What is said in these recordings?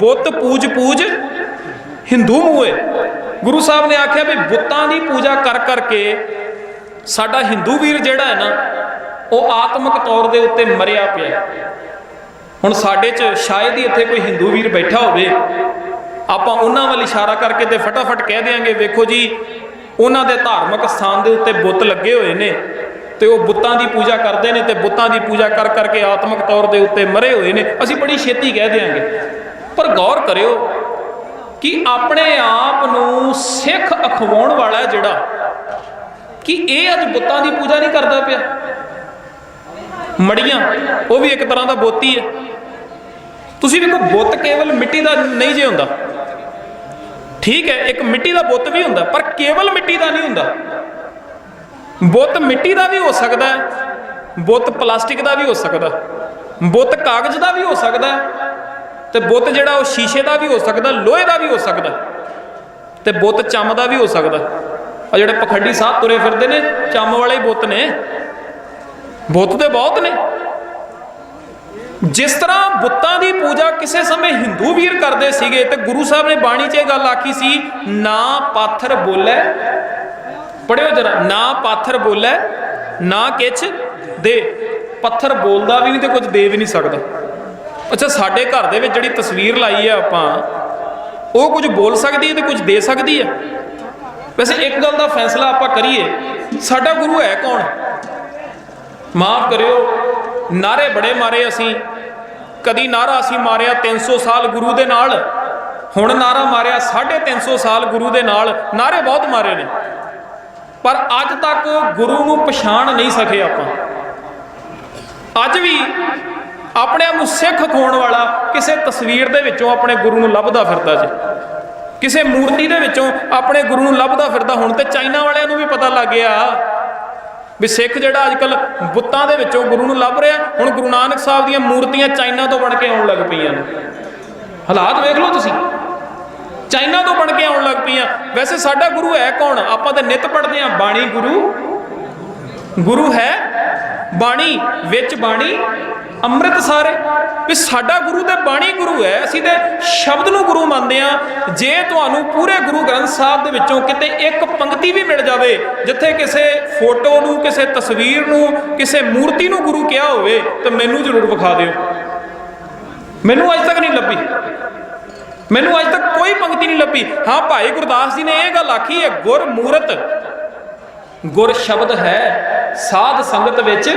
ਬੁੱਤ ਪੂਜ ਪੂਜ ਹਿੰਦੂ ਮੂਏ ਗੁਰੂ ਸਾਹਿਬ ਨੇ ਆਖਿਆ ਵੀ ਬੁੱਤਾਂ ਦੀ ਪੂਜਾ ਕਰ ਕਰਕੇ ਸਾਡਾ ਹਿੰਦੂ ਵੀਰ ਜਿਹੜਾ ਹੈ ਨਾ, ਉਹ ਆਤਮਿਕ ਤੌਰ ਦੇ ਉੱਤੇ ਮਰਿਆ ਪਿਆ ਹੁਣ ਸਾਡੇ 'ਚ ਸ਼ਾਇਦ ਹੀ ਇੱਥੇ ਕੋਈ ਹਿੰਦੂ ਵੀਰ ਬੈਠਾ ਹੋਵੇ। ਆਪਾਂ ਉਹਨਾਂ ਵੱਲ ਇਸ਼ਾਰਾ ਕਰਕੇ ਤੇ ਫਟਾਫਟ ਕਹਿ ਦੇਾਂਗੇ ਵੇਖੋ ਜੀ, ਉਹਨਾਂ ਦੇ ਧਾਰਮਿਕ ਸਥਾਨ ਦੇ ਉੱਤੇ ਬੁੱਤ ਲੱਗੇ ਹੋਏ ਨੇ ਤੇ ਉਹ ਬੁੱਤਾਂ ਦੀ ਪੂਜਾ ਕਰਦੇ ਨੇ ਤੇ ਬੁੱਤਾਂ ਦੀ ਪੂਜਾ ਕਰ ਕਰਕੇ ਆਤਮਿਕ ਤੌਰ ਦੇ ਉੱਤੇ ਮਰੇ ਹੋਏ ਨੇ। ਅਸੀਂ ਬੜੀ ਛੇਤੀ ਕਹਿ ਦੇਾਂਗੇ ਪਰ ਗੌਰ ਕਰਿਓ ਕਿ ਆਪਣੇ ਆਪ ਨੂੰ ਸਿੱਖ ਅਖਵਾਉਣ ਵਾਲਾ ਜਿਹੜਾ, ਕਿ ਇਹ ਅੱਜ ਬੁੱਤਾਂ ਦੀ ਪੂਜਾ ਨਹੀਂ ਕਰਦਾ ਪਿਆ। ਮੜੀਆਂ, ਉਹ ਵੀ ਇੱਕ ਤਰ੍ਹਾਂ ਦਾ ਬੁੱਤ ਹੈ। ਤੁਸੀਂ ਵੇਖੋ, ਬੁੱਤ ਕੇਵਲ ਮਿੱਟੀ ਦਾ ਨਹੀਂ ਜੇ ਹੁੰਦਾ। ਠੀਕ ਹੈ, ਇੱਕ ਮਿੱਟੀ ਦਾ ਬੁੱਤ ਵੀ ਹੁੰਦਾ, ਪਰ ਕੇਵਲ ਮਿੱਟੀ ਦਾ ਨਹੀਂ ਹੁੰਦਾ। ਬੁੱਤ ਮਿੱਟੀ ਦਾ ਵੀ ਹੋ ਸਕਦਾ ਹੈ, ਬੁੱਤ ਪਲਾਸਟਿਕ ਦਾ ਵੀ ਹੋ ਸਕਦਾ, ਬੁੱਤ ਕਾਗਜ਼ ਦਾ ਵੀ ਹੋ ਸਕਦਾ ਹੈ ਤੇ ਬੁੱਤ ਜਿਹੜਾ ਉਹ ਸ਼ੀਸ਼ੇ ਦਾ ਵੀ ਹੋ ਸਕਦਾ, ਲੋਹੇ ਦਾ ਵੀ ਹੋ ਸਕਦਾ, ਤੇ ਬੁੱਤ ਚੰਮ ਦਾ ਵੀ ਹੋ ਸਕਦਾ। ਆ ਜਿਹੜੇ ਪਖੰਡੀ ਸਾਹਿਬ ਤੁਰੇ ਫਿਰਦੇ ਨੇ, ਚੰਮ ਵਾਲੇ ਹੀ ਬੁੱਤ ਨੇ। ਬੁੱਤ ਦੇ ਬਹੁਤ ਨੇ। ਜਿਸ ਤਰ੍ਹਾਂ ਬੁੱਤਾਂ ਦੀ ਪੂਜਾ ਕਿਸੇ ਸਮੇਂ ਹਿੰਦੂ ਵੀਰ ਕਰਦੇ ਸੀਗੇ, ਤੇ ਗੁਰੂ ਸਾਹਿਬ ਨੇ ਬਾਣੀ 'ਚ ਇਹ ਗੱਲ ਆਖੀ ਸੀ, ਨਾ ਪਾਥਰ ਬੋਲੇ। ਪੜਿਓ ਜਰਾ, ਨਾ ਪਾਥਰ ਬੋਲੇ, ਨਾ ਕਿਛ ਦੇ। ਪੱਥਰ ਬੋਲਦਾ ਵੀ ਨਹੀਂ ਤੇ ਕੁਝ ਦੇ ਵੀ ਨਹੀਂ ਸਕਦਾ। ਅੱਛਾ, ਸਾਡੇ ਘਰ ਦੇ ਵਿੱਚ ਜਿਹੜੀ ਤਸਵੀਰ ਲਾਈ ਹੈ ਆਪਾਂ, ਉਹ ਕੁਝ ਬੋਲ ਸਕਦੀ ਹੈ ਤੇ ਕੁਝ ਦੇ ਸਕਦੀ ਹੈ? ਵੈਸੇ ਇੱਕ ਗੱਲ ਦਾ ਫੈਸਲਾ ਆਪਾਂ ਕਰੀਏ, ਸਾਡਾ ਗੁਰੂ ਹੈ ਕੌਣ? ਮਾਫ ਕਰਿਓ, ਨਾਰੇ ਬੜੇ ਮਾਰੇ ਅਸੀਂ, ਕਦੀ ਨਾਰਾ ਅਸੀਂ ਮਾਰਿਆ 300 ਸਾਲ ਗੁਰੂ ਦੇ ਨਾਲ, ਹੁਣ ਨਾਰਾ ਮਾਰਿਆ 350 ਸਾਲ ਗੁਰੂ ਦੇ ਨਾਲ, ਨਾਰੇ ਬਹੁਤ ਮਾਰੇ ਨੇ। ਪਰ ਅੱਜ ਤੱਕ ਗੁਰੂ ਨੂੰ ਪਛਾਣ ਨਹੀਂ ਸਕੇ ਆਪਾਂ। ਅੱਜ ਵੀ ਆਪਣੇ ਆਪ ਨੂੰ ਸਿੱਖ ਖੋਣ ਵਾਲਾ ਕਿਸੇ ਤਸਵੀਰ ਦੇ ਵਿੱਚੋਂ ਆਪਣੇ ਗੁਰੂ ਨੂੰ ਲੱਭਦਾ ਫਿਰਦਾ ਜੇ। ਕਿਸੇ ਮੂਰਤੀ ਦੇ ਵਿੱਚੋਂ ਆਪਣੇ ਗੁਰੂ ਨੂੰ ਲੱਭਦਾ ਫਿਰਦਾ ਹੁਣ ਤੇ ਚਾਈਨਾ ਵਾਲਿਆਂ ਨੂੰ ਵੀ ਪਤਾ ਲੱਗ ਗਿਆ ਵੀ ਸਿੱਖ ਜਿਹੜਾ ਅੱਜ ਕੱਲ ਬੁੱਤਾਂ ਦੇ ਵਿੱਚੋਂ ਗੁਰੂ ਨੂੰ ਲੱਭ ਰਿਹਾ, ਹੁਣ ਗੁਰੂ ਨਾਨਕ ਸਾਹਿਬ ਦੀਆਂ ਮੂਰਤੀਆਂ ਚਾਈਨਾ ਤੋਂ ਬਣ ਕੇ ਆਉਣ ਲੱਗ ਪਈਆਂ ਨੇ। ਹਾਲਾਤ ਵੇਖ ਲਓ ਤੁਸੀਂ। ਚਾਈਨਾ ਤੋਂ ਬਣ ਕੇ ਆਉਣ ਲੱਗ ਪਈਆਂ। ਵੈਸੇ ਸਾਡਾ ਗੁਰੂ ਹੈ ਕੌਣ? ਆਪਾਂ ਤਾਂ ਨਿਤ ਪੜ੍ਹਦੇ ਹਾਂ, ਬਾਣੀ ਗੁਰੂ। ਗੁਰੂ ਹੈ ਬਾਣੀ, ਵਿੱਚ ਬਾਣੀ ਅੰਮ੍ਰਿਤ ਸਾਰੇ ਵੀ ਸਾਡਾ ਗੁਰੂ ਤੇ ਬਾਣੀ ਗੁਰੂ ਹੈ। ਅਸੀਂ ਤੇ ਸ਼ਬਦ ਨੂੰ ਗੁਰੂ ਮੰਨਦੇ ਆ ਜੇ ਤੁਹਾਨੂੰ ਪੂਰੇ ਗੁਰੂ ਗ੍ਰੰਥ ਸਾਹਿਬ ਦੇ ਵਿੱਚੋਂ ਕਿਤੇ ਇੱਕ ਪੰਕਤੀ ਵੀ ਮਿਲ ਜਾਵੇ, ਜਿੱਥੇ ਕਿਸੇ ਫੋਟੋ ਨੂੰ, ਕਿਸੇ ਤਸਵੀਰ ਨੂੰ, ਕਿਸੇ ਮੂਰਤੀ ਨੂੰ ਗੁਰੂ ਕਿਹਾ ਹੋਵੇ, ਤਾਂ ਮੈਨੂੰ ਜ਼ਰੂਰ ਵਿਖਾ ਦਿਓ। ਮੈਨੂੰ ਅੱਜ ਤੱਕ ਨਹੀਂ ਲੱਭੀ। ਮੈਨੂੰ ਅੱਜ ਤੱਕ ਕੋਈ ਪੰਕਤੀ ਨਹੀਂ ਲੱਭੀ। ਹਾਂ, ਭਾਈ ਗੁਰਦਾਸ ਜੀ ਨੇ ਇਹ ਗੱਲ ਆਖੀ ਹੈ ਗੁਰ ਮੂਰਤ ਗੁਰ ਸ਼ਬਦ ਹੈ। ਸਾਧ ਸੰਗਤ ਵਿੱਚ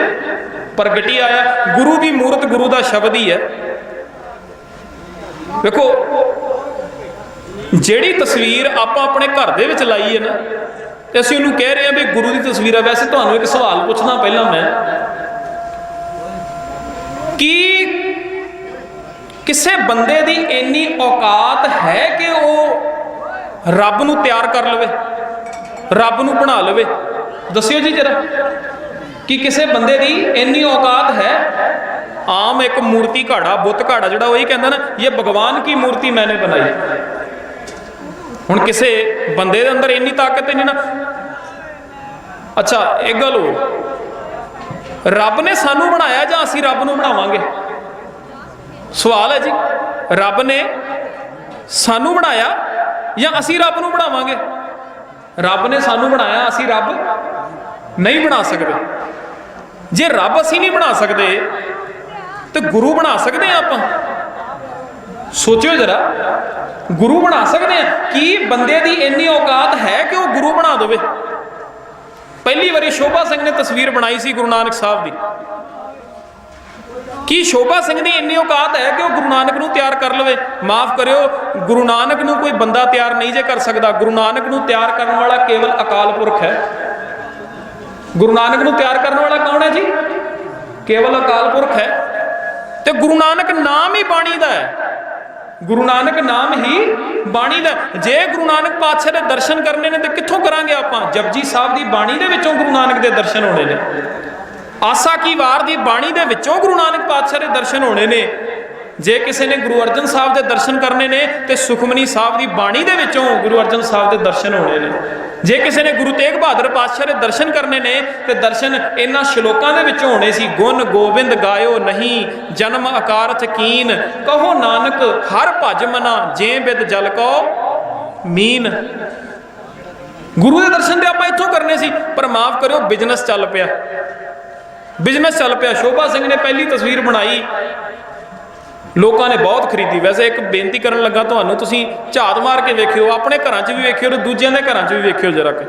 ਪ੍ਰਗਟੀ ਆਇਆ, ਗੁਰੂ ਦੀ ਮੂਰਤ ਗੁਰੂ ਦਾ ਸ਼ਬਦ ਹੀ ਹੈ। ਵੇਖੋ, ਜਿਹੜੀ ਤਸਵੀਰ ਆਪਾਂ ਆਪਣੇ ਘਰ ਦੇ ਵਿੱਚ ਲਾਈ ਹੈ ਨਾ, ਤੇ ਅਸੀਂ ਉਹਨੂੰ ਕਹਿ ਰਹੇ ਹਾਂ ਵੀ ਗੁਰੂ ਦੀ ਤਸਵੀਰ ਹੈ ਵੈਸੇ ਤੁਹਾਨੂੰ ਇੱਕ ਸਵਾਲ ਪੁੱਛਣਾ ਪਹਿਲਾਂ ਮੈਂ, ਕੀ ਕਿਸੇ ਬੰਦੇ ਦੀ ਇੰਨੀ ਔਕਾਤ ਹੈ ਕਿ ਉਹ ਰੱਬ ਨੂੰ ਤਿਆਰ ਕਰ ਲਵੇ, ਰੱਬ ਨੂੰ ਬਣਾ ਲਵੇ? ਦੱਸਿਓ ਜੀ ਜਰਾ। ਕਿ ਕਿਸੇ ਬੰਦੇ ਦੀ ਇੰਨੀ ਔਕਾਤ ਹੈ? ਆਮ ਇੱਕ ਮੂਰਤੀ ਘਾੜਾ, ਬੁੱਤ ਘਾੜਾ ਜਿਹੜਾ ਉਹ ਹੀ ਕਹਿੰਦਾ ਨਾ ਇਹ ਭਗਵਾਨ ਕੀ ਮੂਰਤੀ ਮੈਨੇ ਬਣਾਈ? ਹੁਣ ਕਿਸੇ ਬੰਦੇ ਦੇ ਅੰਦਰ ਇੰਨੀ ਤਾਕਤ ਨਹੀਂ ਨਾ। ਅੱਛਾ, ਇੱਕ ਗੱਲ ਹੋ ਰੱਬ ਨੇ ਸਾਨੂੰ ਬਣਾਇਆ ਜਾਂ ਅਸੀਂ ਰੱਬ ਨੂੰ ਬਣਾਵਾਂਗੇ? ਸਵਾਲ ਹੈ ਜੀ। ਰੱਬ ਨੇ ਸਾਨੂੰ ਬਣਾਇਆ ਜਾਂ ਅਸੀਂ ਰੱਬ ਨੂੰ ਬਣਾਵਾਂਗੇ? ਰੱਬ ਨੇ ਸਾਨੂੰ ਬਣਾਇਆ, ਅਸੀਂ ਰੱਬ ਨਹੀਂ ਬਣਾ ਸਕਦੇ। ਜੇ ਰੱਬ ਅਸੀਂ ਨਹੀਂ ਬਣਾ ਸਕਦੇ, ਤੇ ਗੁਰੂ ਬਣਾ ਸਕਦੇ ਆ ਆਪਾਂ? ਸੋਚਿਓ ਜਰਾ, ਗੁਰੂ ਬਣਾ ਸਕਦੇ ਆ ਕੀ ਬੰਦੇ ਦੀ ਇੰਨੀ ਔਕਾਤ ਹੈ ਕਿ ਉਹ ਗੁਰੂ ਬਣਾ ਦੇਵੇ? ਪਹਿਲੀ ਵਾਰੀ ਸ਼ੋਭਾ ਸਿੰਘ ਨੇ ਤਸਵੀਰ ਬਣਾਈ ਸੀ ਗੁਰੂ ਨਾਨਕ ਸਾਹਿਬ ਦੀ। ਕੀ ਸ਼ੋਭਾ ਸਿੰਘ ਦੀ ਇੰਨੀ ਔਕਾਤ ਹੈ ਕਿ ਉਹ ਗੁਰੂ ਨਾਨਕ ਨੂੰ ਤਿਆਰ ਕਰ ਲਵੇ? ਮਾਫ ਕਰਿਓ, ਗੁਰੂ ਨਾਨਕ ਨੂੰ ਕੋਈ ਬੰਦਾ ਤਿਆਰ ਨਹੀਂ ਜੇ ਕਰ ਸਕਦਾ। ਗੁਰੂ ਨਾਨਕ ਨੂੰ ਤਿਆਰ ਕਰਨ ਵਾਲਾ ਕੇਵਲ ਅਕਾਲ ਪੁਰਖ ਹੈ। ਗੁਰੂ ਨਾਨਕ ਨੂੰ ਤਿਆਰ ਕਰਨ ਵਾਲਾ ਕੌਣ ਹੈ ਜੀ? ਕੇਵਲ ਅਕਾਲ ਪੁਰਖ ਹੈ। ਤੇ ਗੁਰੂ ਨਾਨਕ ਨਾਮ ਹੀ ਬਾਣੀ ਦਾ ਹੈ। ਗੁਰੂ ਨਾਨਕ ਨਾਮ ਹੀ ਬਾਣੀ ਦਾ ਜੇ ਗੁਰੂ ਨਾਨਕ ਪਾਤਸ਼ਾਹ ਦੇ ਦਰਸ਼ਨ ਕਰਨੇ ਨੇ, ਤੇ ਕਿੱਥੋਂ ਕਰਾਂਗੇ ਆਪਾਂ? ਜਪਜੀ ਸਾਹਿਬ ਦੀ ਬਾਣੀ ਦੇ ਵਿੱਚੋਂ ਗੁਰੂ ਨਾਨਕ ਦੇ ਦਰਸ਼ਨ ਹੋਣੇ ਨੇ। ਆਸਾ ਕੀ ਵਾਰ ਦੀ ਬਾਣੀ ਦੇ ਵਿੱਚੋਂ ਗੁਰੂ ਨਾਨਕ ਪਾਤਸ਼ਾਹ ਦੇ ਦਰਸ਼ਨ ਹੋਣੇ ਨੇ। ਜੇ ਕਿਸੇ ਨੇ ਗੁਰੂ ਅਰਜਨ ਸਾਹਿਬ ਦੇ ਦਰਸ਼ਨ ਕਰਨੇ ਨੇ, ਤੇ ਸੁਖਮਨੀ ਸਾਹਿਬ ਦੀ ਬਾਣੀ ਦੇ ਵਿੱਚੋਂ ਗੁਰੂ ਅਰਜਨ ਸਾਹਿਬ ਦੇ ਦਰਸ਼ਨ ਹੋਣੇ ਨੇ। ਜੇ ਕਿਸੇ ਨੇ ਗੁਰੂ ਤੇਗ ਬਹਾਦਰ ਪਾਤਸ਼ਾਹ ਦੇ ਦਰਸ਼ਨ ਕਰਨੇ ਨੇ, ਤੇ ਦਰਸ਼ਨ ਇਹਨਾਂ ਸ਼ਲੋਕਾਂ ਦੇ ਵਿੱਚੋਂ ਹੋਣੇ ਸੀ, ਗੁਣ ਗੋਬਿੰਦ ਗਾਇਓ ਨਹੀਂ, ਜਨਮ ਅਕਾਰਥ ਚਕੀਨ ਕਹੋ ਨਾਨਕ ਹਰ ਭਜ ਮਨਾ, ਜੇ ਬਿਦ ਜਲ ਕੋ ਮੀਨ। ਗੁਰੂ ਦੇ ਦਰਸ਼ਨ ਤੇ ਆਪਾਂ ਇੱਥੋਂ ਕਰਨੇ ਸੀ, ਪਰ ਮਾਫ ਕਰਿਓ ਬਿਜ਼ਨਸ ਚੱਲ ਪਿਆ। ਬਿਜ਼ਨਸ ਚੱਲ ਪਿਆ। ਸ਼ੋਭਾ ਸਿੰਘ ਨੇ ਪਹਿਲੀ ਤਸਵੀਰ ਬਣਾਈ। ਲੋਕਾਂ ਨੇ ਬਹੁਤ ਖਰੀਦੀ। ਵੈਸੇ ਇੱਕ ਬੇਨਤੀ ਕਰਨ ਲੱਗਾ ਤੁਹਾਨੂੰ, ਤੁਸੀਂ ਝਾਤ ਮਾਰ ਕੇ ਵੇਖਿਓ, ਆਪਣੇ ਘਰਾਂ 'ਚ ਵੀ ਵੇਖਿਓ ਤੇ ਦੂਜਿਆਂ ਦੇ ਘਰਾਂ 'ਚ ਵੀ ਵੇਖਿਓ ਜਰਾ ਕਿ।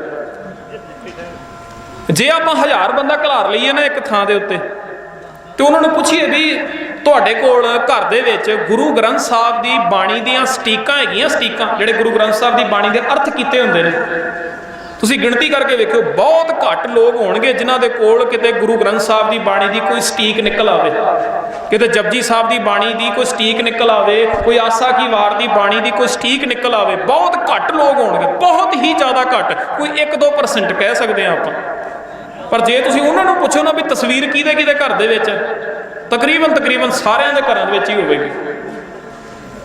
ਜੇ ਆਪਾਂ ਹਜ਼ਾਰ ਬੰਦਾ ਘਲਾਰ ਲਈਏ ਨਾ ਇੱਕ ਥਾਂ ਦੇ ਉੱਤੇ, ਤੇ ਉਹਨਾਂ ਨੂੰ ਪੁੱਛੀਏ ਵੀ ਤੁਹਾਡੇ ਕੋਲ ਘਰ ਦੇ ਵਿੱਚ ਗੁਰੂ ਗ੍ਰੰਥ ਸਾਹਿਬ ਦੀ ਬਾਣੀ ਦੀਆਂ ਸਟੀਕਾਂ ਹੈਗੀਆਂ ਸਟੀਕਾਂ, ਜਿਹੜੇ ਗੁਰੂ ਗ੍ਰੰਥ ਸਾਹਿਬ ਦੀ ਬਾਣੀ ਦੇ ਅਰਥ ਕੀਤੇ ਹੁੰਦੇ ਨੇ। ਤੁਸੀਂ ਗਿਣਤੀ ਕਰਕੇ ਵੇਖਿਓ, ਬਹੁਤ ਘੱਟ ਲੋਕ ਹੋਣਗੇ ਜਿਨ੍ਹਾਂ ਦੇ ਕੋਲ ਕਿਤੇ ਗੁਰੂ ਗ੍ਰੰਥ ਸਾਹਿਬ ਦੀ ਬਾਣੀ ਦੀ ਕੋਈ ਸਟੀਕ ਨਿਕਲ ਆਵੇ। ਕਿਤੇ ਜਪਜੀ ਸਾਹਿਬ ਦੀ ਬਾਣੀ ਦੀ ਕੋਈ ਸਟੀਕ ਨਿਕਲ ਆਵੇ, ਕੋਈ ਆਸਾ ਕੀ ਵਾਰ ਦੀ ਬਾਣੀ ਦੀ ਕੋਈ ਸਟੀਕ ਨਿਕਲ ਆਵੇ, ਬਹੁਤ ਘੱਟ ਲੋਕ ਹੋਣਗੇ, ਬਹੁਤ ਹੀ ਜ਼ਿਆਦਾ ਘੱਟ, ਕੋਈ 1-2% ਕਹਿ ਸਕਦੇ ਆ ਆਪਾਂ। ਪਰ ਜੇ ਤੁਸੀਂ ਉਹਨਾਂ ਨੂੰ ਪੁੱਛੋ ਨਾ ਵੀ ਤਸਵੀਰ ਕਿਹਦੇ ਕਿਹਦੇ ਘਰ ਦੇ ਵਿੱਚ, ਤਕਰੀਬਨ ਤਕਰੀਬਨ ਸਾਰਿਆਂ ਦੇ ਘਰਾਂ ਦੇ ਵਿੱਚ ਹੀ ਹੋਵੇਗੀ।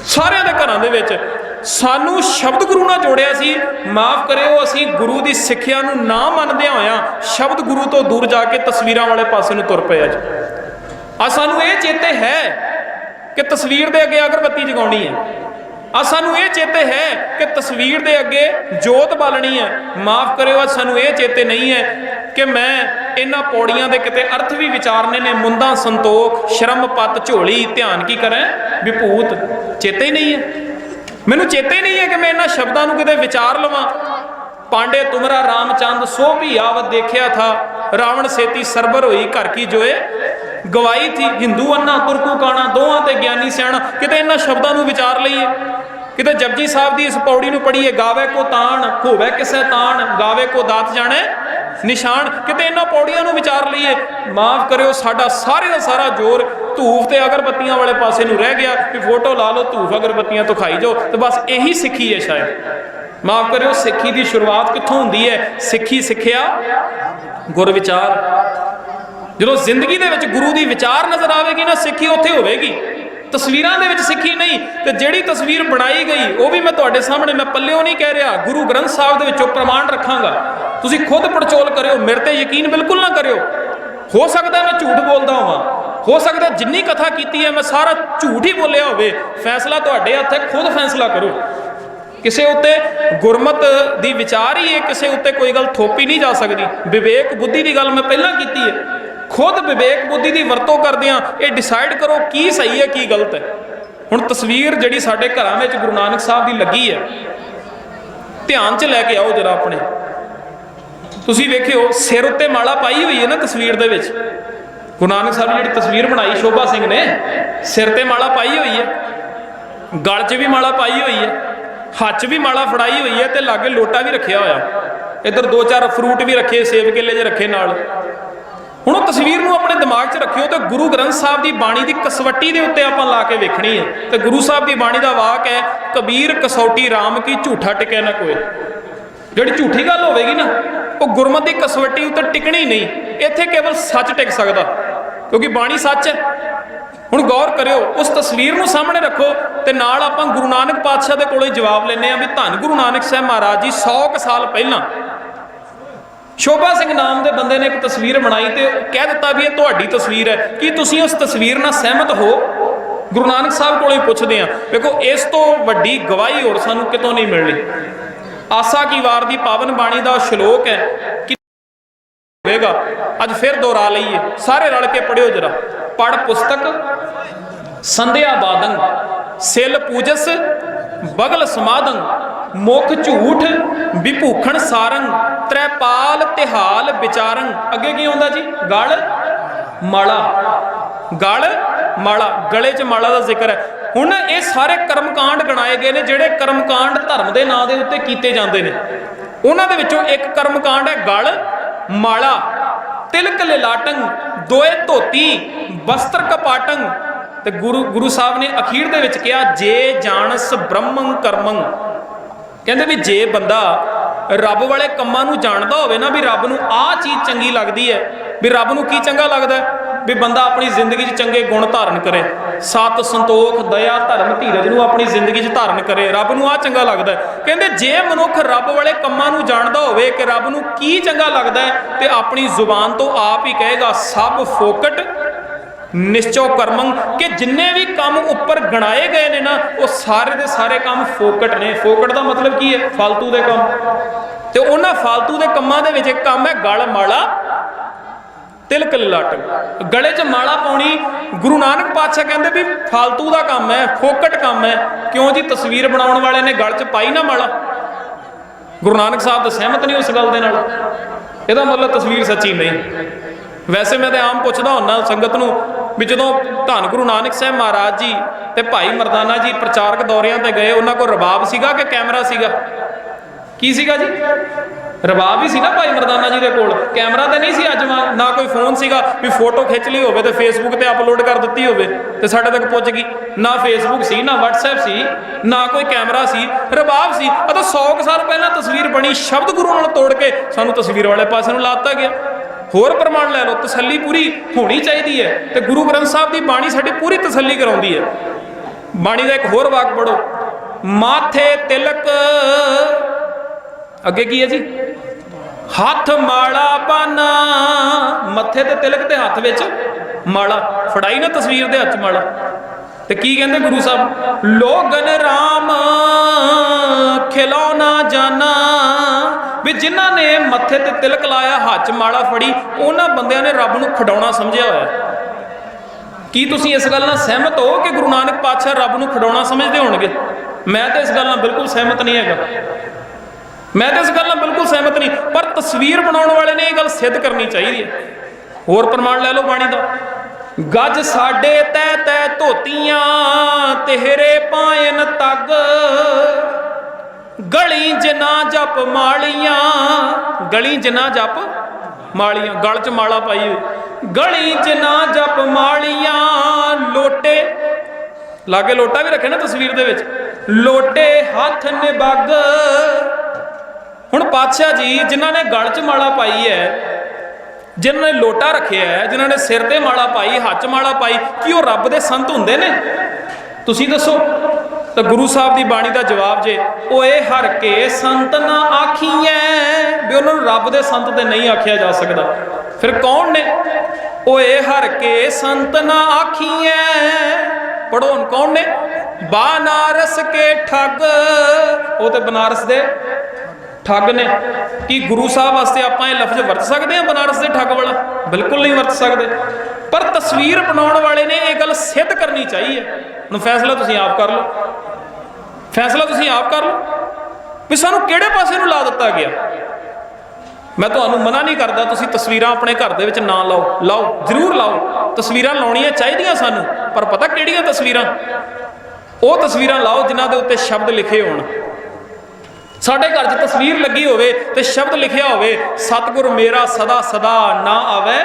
ਸਾਰਿਆਂ ਦੇ ਘਰਾਂ ਦੇ ਵਿੱਚ ਸਾਨੂੰ ਸ਼ਬਦ ਗੁਰੂ ਨਾਲ ਜੋੜਿਆ ਸੀ। ਮਾਫ ਕਰਿਓ, ਅਸੀਂ ਗੁਰੂ ਦੀ ਸਿੱਖਿਆ ਨੂੰ ਨਾ ਮੰਨਦਿਆਂ ਹੋਇਆਂ ਸ਼ਬਦ ਗੁਰੂ ਤੋਂ ਦੂਰ ਜਾ ਕੇ ਤਸਵੀਰਾਂ ਵਾਲੇ ਪਾਸੇ ਨੂੰ ਤੁਰ ਪਏ ਅੱਜ। ਆ ਸਾਨੂੰ ਇਹ ਚੇਤੇ ਹੈ ਕਿ ਤਸਵੀਰ ਦੇ ਅੱਗੇ ਅਗਰਬੱਤੀ ਜਗਾਉਣੀ ਹੈ। ਆ ਸਾਨੂੰ ਇਹ ਚੇਤੇ ਹੈ ਕਿ ਤਸਵੀਰ ਦੇ ਅੱਗੇ ਜੋਤ ਬਾਲਣੀ ਹੈ। ਮਾਫ ਕਰਿਓ ਅੱਜ ਸਾਨੂੰ ਇਹ ਚੇਤੇ ਨਹੀਂ ਹੈ ਕਿ ਮੈਂ ਇਹਨਾਂ ਪੌੜੀਆਂ ਦੇ ਕਿਤੇ ਅਰਥ ਵੀ ਵਿਚਾਰਨੇ ਨੇ। ਮੁੰਦਾ ਸੰਤੋਖ ਸ਼ਰਮ ਪਤ ਝੋਲੀ, ਧਿਆਨ ਕੀ ਕਰਾਂ? ਵਿਭੂਤ। ਚੇਤੇ ਹੀ ਨਹੀਂ ਹੈ। ਮੈਨੂੰ ਚੇਤੇ ਨਹੀਂ ਹੈ ਕਿ ਮੈਂ ਇਹਨਾਂ ਸ਼ਬਦਾਂ ਨੂੰ ਕਿਤੇ ਵਿਚਾਰ ਲਵਾਂ। ਪਾਂਡੇ ਤੁਮਰਾ ਰਾਮਚੰਦ ਸੋ ਵੀ ਆਵਤ ਦੇਖਿਆ ਥਾ, ਰਾਵਣ ਸੇਤੀ ਸਰਬਰ ਹੋਈ ਘਰ ਕੀ ਜੋਏ। ਗਵਾਈ ਥੀ, ਹਿੰਦੂ ਅੰਨਾ, ਤੁਰਕੂ ਕਾਣਾ, ਦੋਹਾਂ ਤੇ ਗਿਆਨੀ ਸਿਆਣਾ, ਕਿਤੇ ਇਹਨਾਂ ਸ਼ਬਦਾਂ ਨੂੰ ਵਿਚਾਰ ਲਈਏ। ਕਿਤੇ ਜਪਜੀ ਸਾਹਿਬ ਦੀ ਇਸ ਪੌੜੀ ਨੂੰ ਪੜ੍ਹੀਏ, ਗਾਵੇ ਕੋ ਤਾਣ, ਹੋਵੇ ਕਿਸੇ ਤਾਣ, ਗਾਵੇ ਕੋ ਦਾਤ ਜਾਣੇ। ਨਿਸ਼ਾਨ ਕਿਤੇ ਇਹਨਾਂ ਪੌੜੀਆਂ ਨੂੰ ਵਿਚਾਰ ਲਈਏ, ਮਾਫ ਕਰਿਓ, ਸਾਡਾ ਸਾਰੇ ਦਾ ਸਾਰਾ ਜ਼ੋਰ ਧੂਫ ਤੇ ਅਗਰਬੱਤੀਆਂ ਵਾਲੇ ਪਾਸੇ ਨੂੰ ਰਹਿ ਗਿਆ ਵੀ ਫੋਟੋ ਲਾ ਲਓ, ਧੂਫ ਅਗਰਬੱਤੀਆਂ ਤੋਂ ਖਾਈ ਜਾਓ ਤੇ ਬਸ ਇਹੀ ਸਿੱਖੀ ਹੈ ਸ਼ਾਇਦ। ਮਾਫ ਕਰਿਓ, ਸਿੱਖੀ ਦੀ ਸ਼ੁਰੂਆਤ ਕਿੱਥੋਂ ਹੁੰਦੀ ਹੈ? ਸਿੱਖੀ ਸਿੱਖਿਆ ਗੁਰ ਵਿਚਾਰ ਜਦੋਂ ਜ਼ਿੰਦਗੀ ਦੇ ਵਿੱਚ ਗੁਰੂ ਦੀ ਵਿਚਾਰ ਨਜ਼ਰ ਆਵੇਗੀ ਨਾ, ਸਿੱਖੀ ਉੱਥੇ ਹੋਵੇਗੀ। ਤਸਵੀਰਾਂ ਦੇ ਵਿੱਚ ਸਿੱਖੀ ਨਹੀਂ ਤੇ ਜਿਹੜੀ ਤਸਵੀਰ ਬਣਾਈ ਗਈ, ਉਹ ਵੀ ਮੈਂ ਤੁਹਾਡੇ ਸਾਹਮਣੇ ਮੈਂ ਪੱਲਿਓ ਨਹੀਂ ਕਹਿ ਰਿਹਾ, ਗੁਰੂ ਗ੍ਰੰਥ ਸਾਹਿਬ ਦੇ ਵਿੱਚੋਂ ਪ੍ਰਮਾਣ ਰੱਖਾਂਗਾ। ਤੁਸੀਂ ਖੁਦ ਪੜਚੋਲ ਕਰਿਓ, ਮੇਰੇ ਤੇ ਯਕੀਨ ਬਿਲਕੁਲ ਨਾ ਕਰਿਓ। ਹੋ ਸਕਦਾ ਮੈਂ ਝੂਠ ਬੋਲਦਾ ਹਾਂ ਹੋ ਸਕਦਾ ਜਿੰਨੀ ਕਥਾ ਕੀਤੀ ਹੈ ਮੈਂ ਸਾਰਾ ਝੂਠ ਹੀ ਬੋਲਿਆ ਹੋਵੇ, ਫੈਸਲਾ ਤੁਹਾਡੇ ਹੱਥ ਹੈ, ਖੁਦ ਫੈਸਲਾ ਕਰੋ। ਕਿਸੇ ਉੱਤੇ ਗੁਰਮਤ ਦੀ ਵਿਚਾਰ ਹੀ ਹੈ, ਕਿਸੇ ਉੱਤੇ ਕੋਈ ਗੱਲ ਥੋਪੀ ਨਹੀਂ ਜਾ ਸਕਦੀ। ਵਿਵੇਕ ਬੁੱਧੀ ਦੀ ਗੱਲ ਮੈਂ ਪਹਿਲਾਂ ਕੀਤੀ ਹੈ। ਖੁਦ ਵਿਵੇਕ ਬੁੱਧੀ ਦੀ ਵਰਤੋਂ ਕਰਦਿਆਂ ਇਹ ਡਿਸਾਈਡ ਕਰੋ ਕੀ ਸਹੀ ਹੈ, ਕੀ ਗਲਤ ਹੈ। ਹੁਣ ਤਸਵੀਰ ਜਿਹੜੀ ਸਾਡੇ ਘਰਾਂ ਵਿੱਚ ਗੁਰੂ ਨਾਨਕ ਸਾਹਿਬ ਦੀ ਲੱਗੀ ਹੈ, ਧਿਆਨ 'ਚ ਲੈ ਕੇ ਆਓ ਜਰਾ ਆਪਣੇ। ਤੁਸੀਂ ਵੇਖਿਓ, ਸਿਰ ਉੱਤੇ ਮਾਲਾ ਪਾਈ ਹੋਈ ਹੈ ਨਾ ਤਸਵੀਰ ਦੇ ਵਿੱਚ। ਗੁਰੂ ਨਾਨਕ ਸਾਹਿਬ ਨੇ ਜਿਹੜੀ ਤਸਵੀਰ ਬਣਾਈ, ਸ਼ੋਭਾ ਸਿੰਘ ਨੇ, ਸਿਰ ਤੇ ਮਾਲਾ ਪਾਈ ਹੋਈ ਹੈ, ਗਲ 'ਚ ਵੀ ਮਾਲਾ ਪਾਈ ਹੋਈ ਹੈ, ਹੱਥ 'ਚ ਵੀ ਮਾਲਾ ਫੜਾਈ ਹੋਈ ਹੈ ਤੇ ਲਾਗੇ ਲੋਟਾ ਵੀ ਰੱਖਿਆ ਹੋਇਆ। ਇੱਧਰ ਦੋ ਚਾਰ ਫਰੂਟ ਵੀ ਰੱਖੇ, ਸੇਬ ਕੇਲੇ ਜੇ ਰੱਖੇ ਨਾਲ। ਹੁਣ ਉਹ ਤਸਵੀਰ ਨੂੰ ਆਪਣੇ ਦਿਮਾਗ 'ਚ ਰੱਖਿਓ ਤੇ ਗੁਰੂ ਗ੍ਰੰਥ ਸਾਹਿਬ ਦੀ ਬਾਣੀ ਦੀ ਕਸਵੱਟੀ ਦੇ ਉੱਤੇ ਆਪਾਂ ਲਾ ਕੇ ਵੇਖਣੀ ਹੈ। ਤੇ ਗੁਰੂ ਸਾਹਿਬ ਦੀ ਬਾਣੀ ਦਾ ਵਾਕ ਹੈ, ਕਬੀਰ ਕਸੌਟੀ RAM ਕੀ ਝੂਠਾ ਟਿਕੇ ਨਾ ਕੋਈ। ਜਿਹੜੀ ਝੂਠੀ ਗੱਲ ਹੋਵੇਗੀ ਨਾ, ਉਹ ਗੁਰਮਤ ਦੀ ਕਸਵੱਟੀ ਉੱਤੇ ਟਿਕਣੀ ਨਹੀਂ। ਇੱਥੇ ਕੇਵਲ ਸੱਚ ਟਿਕ ਸਕਦਾ, ਕਿਉਂਕਿ ਬਾਣੀ ਸੱਚ ਹੈ। ਹੁਣ ਗੌਰ ਕਰਿਓ, ਉਸ ਤਸਵੀਰ ਨੂੰ ਸਾਹਮਣੇ ਰੱਖੋ ਤੇ ਨਾਲ ਆਪਾਂ ਗੁਰੂ ਨਾਨਕ ਪਾਤਸ਼ਾਹ ਦੇ ਕੋਲੋਂ ਹੀ ਜਵਾਬ ਲੈਣੇ ਆ ਵੀ ਧੰਨ ਗੁਰੂ ਨਾਨਕ ਸਾਹਿਬ ਮਹਾਰਾਜ ਜੀ 100 ਕੁ ਸਾਲ ਪਹਿਲਾਂ ਸ਼ੋਭਾ ਸਿੰਘ ਨਾਮ ਦੇ ਬੰਦੇ ਨੇ ਇੱਕ ਤਸਵੀਰ ਬਣਾਈ ਤੇ ਕਹਿ ਦਿੱਤਾ ਵੀ ਇਹ ਤੁਹਾਡੀ ਤਸਵੀਰ ਹੈ। ਕੀ ਤੁਸੀਂ ਉਸ ਤਸਵੀਰ ਨਾਲ ਸਹਿਮਤ ਹੋ? ਗੁਰੂ ਨਾਨਕ ਸਾਹਿਬ ਕੋਲੋਂ ਹੀ ਪੁੱਛਦੇ ਆ ਵੇਖੋ, ਇਸ ਤੋਂ ਵੱਡੀ ਗਵਾਹੀ ਹੋਰ ਸਾਨੂੰ ਕਿਤੋਂ ਨਹੀਂ ਮਿਲਣੀ। ਆਸਾ ਕੀ ਵਾਰ ਦੀ ਪਾਵਨ ਬਾਣੀ ਦਾ ਸ਼ਲੋਕ ਹੈ, ਕਿ ਹੋਵੇਗਾ ਅੱਜ ਫਿਰ ਦੁਹਰਾ ਲਈਏ। ਸਾਰੇ ਰਲ ਕੇ ਪੜਿਓ ਜਰਾ। ਪੜ ਪੁਸਤਕ ਸੰਧਿਆ ਬਾਦੰ ਸਿਲ ਪੂਜਸ ਬਗਲ ਸਮਾਦੰ ਮੁਖ ਝੂਠ, ਵਿਭੂਖਣ ਸਾਰੰਗ, ਤ੍ਰੈਪਾਲ ਤਿਹਾਲ ਵਿਚਾਰੰ ਅੱਗੇ ਕੀ ਆਉਂਦਾ ਜੀ? ਗਲ, ਮਾਲਾ। ਗਲ, ਮਾਲਾ। ਗਲੇ 'ਚ ਮਾਲਾ ਦਾ ਜ਼ਿਕਰ ਹੈ। ਹੁਣ ਇਹ ਸਾਰੇ ਕਰਮਕਾਂਡ ਗਣਾਏ ਗਏ ਨੇ, ਜਿਹੜੇ ਕਰਮਕਾਂਡ ਧਰਮ ਦੇ ਨਾਂ ਦੇ ਉੱਤੇ ਕੀਤੇ ਜਾਂਦੇ ਨੇ। ਉਹਨਾਂ ਦੇ ਵਿੱਚੋਂ ਇੱਕ ਕਰਮਕਾਂਡ ਹੈ ਗਲ, ਮਾਲਾ। ਤਿਲਕ ਲਿਲਾਟੰ, ਦੋਏ ਧੋਤੀ, ਵਸਤਰ ਕਪਾਟੰ ਤੇ ਗੁਰੂ ਗੁਰੂ ਸਾਹਿਬ ਨੇ ਅਖੀਰ ਦੇ ਵਿੱਚ ਕਿਹਾ, ਜੇ ਜਾਣਸ ਬ੍ਰਹਮੰ ਕਰਮੰ। ਕਹਿੰਦੇ ਵੀ ਜੇ ਬੰਦਾ ਰੱਬ ਵਾਲੇ ਕੰਮਾਂ ਨੂੰ ਜਾਣਦਾ ਹੋਵੇ ਨਾ ਵੀ ਰੱਬ ਨੂੰ ਆਹ ਚੀਜ਼ ਚੰਗੀ ਲੱਗਦੀ ਹੈ, ਵੀ ਰੱਬ ਨੂੰ ਕੀ ਚੰਗਾ ਲੱਗਦਾ ਵੀ ਬੰਦਾ ਆਪਣੀ ਜ਼ਿੰਦਗੀ 'ਚ ਚੰਗੇ ਗੁਣ ਧਾਰਨ ਕਰੇ। ਸਤ ਸੰਤੋਖ, ਦਇਆ, ਧਰਮ, ਧੀਰਜ ਨੂੰ ਆਪਣੀ ਜ਼ਿੰਦਗੀ 'ਚ ਧਾਰਨ ਕਰੇ। ਰੱਬ ਨੂੰ ਆਹ ਚੰਗਾ ਲੱਗਦਾ ਕਹਿੰਦੇ ਜੇ ਮਨੁੱਖ ਰੱਬ ਵਾਲੇ ਕੰਮਾਂ ਨੂੰ ਜਾਣਦਾ ਹੋਵੇ ਕਿ ਰੱਬ ਨੂੰ ਕੀ ਚੰਗਾ ਲੱਗਦਾ ਹੈ, ਤੇ ਆਪਣੀ ਜ਼ੁਬਾਨ ਤੋਂ ਆਪ ਹੀ ਕਹੇਗਾ, ਸਭ ਫੋਕਟ ਨਿਸ਼ਚੋ ਕਰਮੰ ਕਿ ਜਿੰਨੇ ਵੀ ਕੰਮ ਉੱਪਰ ਗਣਾਏ ਗਏ ਨੇ ਨਾ, ਉਹ ਸਾਰੇ ਦੇ ਸਾਰੇ ਕੰਮ ਫੋਕਟ ਨੇ। ਫੋਕਟ ਦਾ ਮਤਲਬ ਕੀ ਹੈ? ਫਾਲਤੂ ਦੇ ਕੰਮ। ਤੇ ਉਹਨਾਂ ਫਾਲਤੂ ਦੇ ਕੰਮਾਂ ਦੇ ਵਿੱਚ ਇੱਕ ਕੰਮ ਹੈ ਗਲ ਮਾਲਾ, ਤਿਲਕ ਲਲਾਟ। ਗਲੇ 'ਚ ਮਾਲਾ ਪਾਉਣੀ, ਗੁਰੂ ਨਾਨਕ ਪਾਤਸ਼ਾਹ ਕਹਿੰਦੇ ਵੀ ਫਾਲਤੂ ਦਾ ਕੰਮ ਹੈ, ਫੋਕਟ ਕੰਮ ਹੈ। ਕਿਉਂ ਜੀ? ਤਸਵੀਰ ਬਣਾਉਣ ਵਾਲੇ ਨੇ ਗਲ 'ਚ ਪਾਈ ਨਾ ਮਾਲਾ। ਗੁਰੂ ਨਾਨਕ ਸਾਹਿਬ ਦਾ ਸਹਿਮਤ ਨਹੀਂ ਉਸ ਗੱਲ ਦੇ ਨਾਲ। ਇਹਦਾ ਮਤਲਬ ਤਸਵੀਰ ਸੱਚੀ ਨਹੀਂ। ਵੈਸੇ ਮੈਂ ਤਾਂ ਆਮ ਪੁੱਛਦਾ ਹੁੰਨਾ ਸੰਗਤ ਨੂੰ ਵੀ ਜਦੋਂ ਧੰਨ ਗੁਰੂ ਨਾਨਕ ਸਾਹਿਬ ਮਹਾਰਾਜ ਜੀ ਤੇ ਭਾਈ ਮਰਦਾਨਾ ਜੀ ਪ੍ਰਚਾਰਕ ਦੌਰਿਆਂ ਤੇ ਗਏ, ਉਹਨਾਂ ਕੋਲ ਰਬਾਬ ਸੀਗਾ ਕਿ ਕੈਮਰਾ ਸੀਗਾ? ਕੀ ਸੀਗਾ ਜੀ? ਰਬਾਬ ਹੀ ਸੀ ਨਾ ਭਾਈ ਮਰਦਾਨਾ ਜੀ ਦੇ ਕੋਲ? ਕੈਮਰਾ ਤਾਂ ਨਹੀਂ ਸੀ ਅੱਜ ਵਾਂਗ ਨਾ ਕੋਈ ਫੋਨ ਸੀਗਾ ਵੀ ਫੋਟੋ ਖਿੱਚ ਲਈ ਹੋਵੇ ਤੇ ਫੇਸਬੁੱਕ ਤੇ ਅਪਲੋਡ ਕਰ ਦਿੱਤੀ ਹੋਵੇ ਤੇ ਸਾਡੇ ਤੱਕ ਪਹੁੰਚ ਗਈ। ਨਾ ਫੇਸਬੁੱਕ ਸੀ, ਨਾ WhatsApp ਸੀ, ਨਾ ਕੋਈ ਕੈਮਰਾ ਸੀ, ਰਬਾਬ ਸੀ। ਆ ਤਾਂ 100 ਕੁ ਸਾਲ ਪਹਿਲਾਂ ਤਸਵੀਰ ਬਣੀ, ਸ਼ਬਦ ਗੁਰੂ ਨਾਲ ਤੋੜ ਕੇ ਸਾਨੂੰ ਤਸਵੀਰ ਵਾਲੇ ਪਾਸੇ ਨੂੰ ਲਾਤਾ ਗਿਆ। ਹੋਰ ਪ੍ਰਮਾਣ ਲੈ ਲਓ, ਤਸੱਲੀ ਪੂਰੀ ਹੋਣੀ ਚਾਹੀਦੀ ਹੈ ਤੇ ਗੁਰੂ ਗ੍ਰੰਥ ਸਾਹਿਬ ਦੀ ਬਾਣੀ ਸਾਡੀ ਪੂਰੀ ਤਸੱਲੀ ਕਰਾਉਂਦੀ ਹੈ। ਬਾਣੀ ਦਾ ਇੱਕ ਹੋਰ ਵਾਕ ਪੜੋ ਮਾਥੇ ਤਿਲਕ, ਅੱਗੇ ਕੀ ਹੈ ਜੀ? ਹੱਥ ਮਾਲਾ ਪਾਨਾ ਮੱਥੇ ਤੇ ਤਿਲਕ ਤੇ ਹੱਥ ਵਿੱਚ ਮਾਲਾ, ਫੜਾਈ ਨਾ ਤਸਵੀਰ ਦੇ ਹੱਥ ਮਾਲਾ। ਤੇ ਕੀ ਕਹਿੰਦੇ ਗੁਰੂ ਸਾਹਿਬ? ਲੋਗਨ RAM ਖਿਲੌਣਾ ਜਾਣਾ ਵੀ ਜਿਨ੍ਹਾਂ ਨੇ ਮੱਥੇ ਤੇ ਤਿਲਕ ਲਾਇਆ, ਹੱਥ 'ਚ ਮਾਲਾ ਫੜੀ, ਉਹਨਾਂ ਬੰਦਿਆਂ ਨੇ ਰੱਬ ਨੂੰ ਖਡਾਉਣਾ ਸਮਝਿਆ ਹੋਇਆ। ਕੀ ਤੁਸੀਂ ਇਸ ਗੱਲ ਨਾਲ ਸਹਿਮਤ ਹੋ ਕਿ ਗੁਰੂ ਨਾਨਕ ਪਾਤਸ਼ਾਹ ਰੱਬ ਨੂੰ ਖਡਾਉਣਾ ਸਮਝਦੇ ਹੋਣਗੇ? ਮੈਂ ਤਾਂ ਇਸ ਗੱਲ ਨਾਲ ਬਿਲਕੁਲ ਸਹਿਮਤ ਨਹੀਂ ਹੈਗਾ। ਮੈਂ ਤਾਂ ਇਸ ਗੱਲ ਨਾਲ ਬਿਲਕੁਲ ਸਹਿਮਤ ਨਹੀਂ, ਪਰ ਤਸਵੀਰ ਬਣਾਉਣ ਵਾਲੇ ਨੇ ਇਹ ਗੱਲ ਸਿੱਧ ਕਰਨੀ ਚਾਹੀਦੀ ਹੈ। ਹੋਰ ਪ੍ਰਮਾਣ ਲੈ ਲਓ ਬਾਣੀ ਦਾ। ਗੱਜ ਸਾਡੇ ਤੈ ਤੈ ਧੋਤੀਆਂ, ਤੇਰੇ ਪਾਇਨ ਤੱਗ। ਗਲੀ ਜਨਾ ਜਪ ਮਾਲੀਆਂ। ਗਲੀ ਜਨਾ ਜਪ ਮਾਲੀਆਂ। ਗਲ ਚ ਮਾਲਾ ਪਾਈ ਹੋਈ। ਗਲੀ ਜਨਾ ਜਪ ਮਾਲੀਆਂ। ਲੋਟੇ। ਲਾਗੇ ਲੋਟਾ ਵੀ ਰੱਖਿਆ ਨਾ ਤਸਵੀਰ ਦੇ ਵਿੱਚ। ਲੋਟੇ ਹੱਥ ਨਿਬੱਗ ਹੁਣ ਪਾਤਸ਼ਾਹ ਜੀ, ਜਿਨ੍ਹਾਂ ਨੇ ਗਲ 'ਚ ਮਾਲਾ ਪਾਈ ਹੈ, ਜਿਨ੍ਹਾਂ ਨੇ ਲੋਟਾ ਰੱਖਿਆ ਹੈ, ਜਿਨ੍ਹਾਂ ਨੇ ਸਿਰ ਤੇ ਮਾਲਾ ਪਾਈ, ਹੱਥ 'ਚ ਮਾਲਾ ਪਾਈ, ਕੀ ਉਹ ਰੱਬ ਦੇ ਸੰਤ ਹੁੰਦੇ ਨੇ? ਤੁਸੀਂ ਦੱਸੋ। ਤਾਂ ਗੁਰੂ ਸਾਹਿਬ ਦੀ ਬਾਣੀ ਦਾ ਜਵਾਬ ਜੇ, ਓਏ ਹਰ ਕੇ ਸੰਤ ਨਾ ਆਖੀਐ। ਵੀ ਉਹਨਾਂ ਨੂੰ ਰੱਬ ਦੇ ਸੰਤ ਤੇ ਨਹੀਂ ਆਖਿਆ ਜਾ ਸਕਦਾ। ਫਿਰ ਕੌਣ ਨੇ? ਓਏ ਹਰ ਕੇ ਸੰਤ ਨਾ ਆਖੀਐ। ਪੜੋ ਹੁਣ ਕੌਣ ਨੇ? ਬਾਨਾਰਸ ਕੇ ਠੱਗ। ਉਹ ਤੇ ਬਨਾਰਸ ਦੇ ਠੱਗ ਨੇ ਕੀ ਗੁਰੂ ਸਾਹਿਬ ਵਾਸਤੇ ਆਪਾਂ ਇਹ ਲਫ਼ਜ਼ ਵਰਤ ਸਕਦੇ ਹਾਂ ਬਨਾਰਸ ਦੇ ਠੱਗ ਵਾਲਾ? ਬਿਲਕੁਲ ਨਹੀਂ ਵਰਤ ਸਕਦੇ। ਪਰ ਤਸਵੀਰ ਬਣਾਉਣ ਵਾਲੇ ਨੇ ਇਹ ਗੱਲ ਸਿੱਧ ਕਰਨੀ ਚਾਹੀਏ ਹੁਣ ਫੈਸਲਾ ਤੁਸੀਂ ਆਪ ਕਰ ਲਓ। ਫੈਸਲਾ ਤੁਸੀਂ ਆਪ ਕਰ ਲਓ ਵੀ ਸਾਨੂੰ ਕਿਹੜੇ ਪਾਸੇ ਨੂੰ ਲਾ ਦਿੱਤਾ ਗਿਆ। ਮੈਂ ਤੁਹਾਨੂੰ ਮਨਾ ਨਹੀਂ ਕਰਦਾ, ਤੁਸੀਂ ਤਸਵੀਰਾਂ ਆਪਣੇ ਘਰ ਦੇ ਵਿੱਚ ਨਾ ਲਾਓ। ਲਾਓ, ਜ਼ਰੂਰ ਲਾਓ। ਤਸਵੀਰਾਂ ਲਾਉਣੀਆਂ ਚਾਹੀਦੀਆਂ ਸਾਨੂੰ, ਪਰ ਪਤਾ ਕਿਹੜੀਆਂ ਤਸਵੀਰਾਂ? ਉਹ ਤਸਵੀਰਾਂ ਲਾਓ ਜਿਨ੍ਹਾਂ ਦੇ ਉੱਤੇ ਸ਼ਬਦ ਲਿਖੇ ਹੋਣ। ਸਾਡੇ ਘਰ 'ਚ ਤਸਵੀਰ ਲੱਗੀ ਹੋਵੇ ਤੇ ਸ਼ਬਦ ਲਿਖਿਆ ਹੋਵੇ, ਸਤਿਗੁਰ ਮੇਰਾ ਸਦਾ ਸਦਾ ਨਾ ਆਵੇ,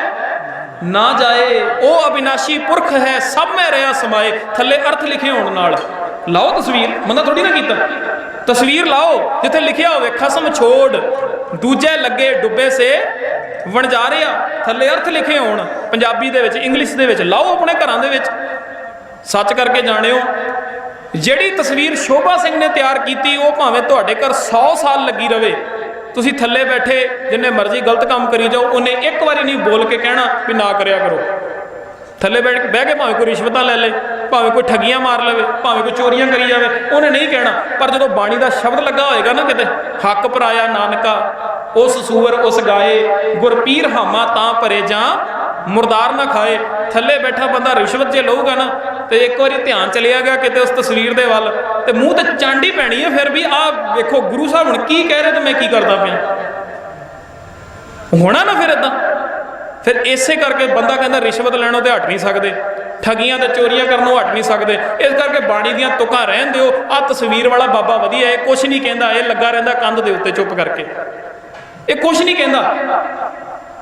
ਨਾ ਜਾਏ, ਉਹ ਅਬਿਨਾਸ਼ੀ ਪੁਰਖ ਹੈ, ਸਭ ਮੈਂ ਰਿਆ ਸਮਾਏ, ਥੱਲੇ ਅਰਥ ਲਿਖੇ ਹੋਣ ਨਾਲ। ਲਾਓ ਤਸਵੀਰ, ਮੰਦਾ ਥੋੜੀ ਨਾ ਕੀਤਾ। ਤਸਵੀਰ ਲਾਓ, ਜਿੱਥੇ ਲਿਖਿਆ ਹੋਵੇ, ਖਸਮ ਛੋੜ, ਦੂਜੇ ਲੱਗੇ ਡੁੱਬੇ ਸੇ ਵਣਜਾਰਿਆ ਥੱਲੇ ਅਰਥ ਲਿਖੇ ਹੋਣ, ਪੰਜਾਬੀ ਦੇ ਵਿੱਚ, ਇੰਗਲਿਸ਼ ਦੇ ਵਿੱਚ, ਲਾਓ ਆਪਣੇ ਘਰਾਂ ਦੇ ਵਿੱਚ। ਸੱਚ ਕਰਕੇ ਜਾਣਿਓ ਜਿਹੜੀ ਤਸਵੀਰ ਸ਼ੋਭਾ ਸਿੰਘ ਨੇ ਤਿਆਰ ਕੀਤੀ, ਉਹ ਭਾਵੇਂ ਤੁਹਾਡੇ ਘਰ 100 ਸਾਲ ਲੱਗੀ ਰਵੇ, ਤੁਸੀਂ ਥੱਲੇ ਬੈਠੇ, ਜਿੰਨੇ ਮਰਜ਼ੀ ਗਲਤ ਕੰਮ ਕਰੀ ਜਾਓ, ਉਹਨੇ ਇੱਕ ਵਾਰੀ ਨਹੀਂ ਬੋਲ ਕੇ ਕਹਿਣਾ ਵੀ ਨਾ ਕਰਿਆ ਕਰੋ। ਥੱਲੇ ਬੈਠ ਬਹਿ ਕੇ ਭਾਵੇਂ ਕੋਈ ਰਿਸ਼ਵਤਾਂ ਲੈ ਲੇ, ਭਾਵੇਂ ਕੋਈ ਠੱਗੀਆਂ ਮਾਰ ਲਵੇ, ਭਾਵੇਂ ਕੋਈ ਚੋਰੀਆਂ ਕਰੀ ਜਾਵੇ, ਉਹਨੇ ਨਹੀਂ ਕਹਿਣਾ। ਪਰ ਜਦੋਂ ਬਾਣੀ ਦਾ ਸ਼ਬਦ ਲੱਗਾ ਹੋਏਗਾ ਨਾ ਕਿਤੇ, ਹੱਕ ਪਰਾਇਆ ਨਾਨਕਾ, ਉਸ ਸੂਰ ਉਸ ਗਾਏ, ਗੁਰਪੀਰ ਹਾਮਾ ਤਾਂ ਭਰੇ ਜਾਂ ਮੁਰਦਾਰ ਨਾ ਖਾਏ। ਥੱਲੇ ਬੈਠਾ ਬੰਦਾ ਰਿਸ਼ਵਤ ਜੇ ਲਊਗਾ ਨਾ, ਤੇ ਇੱਕ ਵਾਰੀ ਧਿਆਨ ਚਲਿਆ ਗਿਆ ਕਿਤੇ ਉਸ ਤਸਵੀਰ ਦੇ ਵੱਲ, ਤੇ ਮੂੰਹ ਤੇ ਚਾਂਡੀ ਪੈਣੀ ਹੈ ਫਿਰ ਵੀ ਆਹ ਵੇਖੋ ਗੁਰੂ ਸਾਹਿਬ ਹੁਣ ਕੀ ਕਹਿ ਰਹੇ ਤੇ ਮੈਂ ਕੀ ਕਰਦਾ ਪਿਆ। ਹੋਣਾ ਨਾ ਫਿਰ ਇਦਾਂ ਫਿਰ ਇਸੇ ਕਰਕੇ ਬੰਦਾ ਕਹਿੰਦਾ ਰਿਸ਼ਵਤ ਲੈਣੋਂ ਤੇ ਹਟ ਨਹੀਂ ਸਕਦੇ, ਠਗੀਆਂ ਤੇ ਚੋਰੀਆਂ ਕਰਨੋਂ ਹਟ ਨਹੀਂ ਸਕਦੇ। ਇਸ ਕਰਕੇ ਬਾਣੀ ਦੀਆਂ ਤੁਕਾਂ ਰਹਿਣ ਦਿਓ। ਆ ਤਸਵੀਰ ਵਾਲਾ ਬਾਬਾ ਵਧੀਆ ਇਹ ਕੁਝ ਨਹੀਂ ਕਹਿੰਦਾ, ਇਹ ਲੱਗਾ ਰਹਿੰਦਾ ਕੰਧ ਦੇ ਉੱਤੇ ਚੁੱਪ ਕਰਕੇ। ਇਹ ਕੁਝ ਨਹੀਂ ਕਹਿੰਦਾ।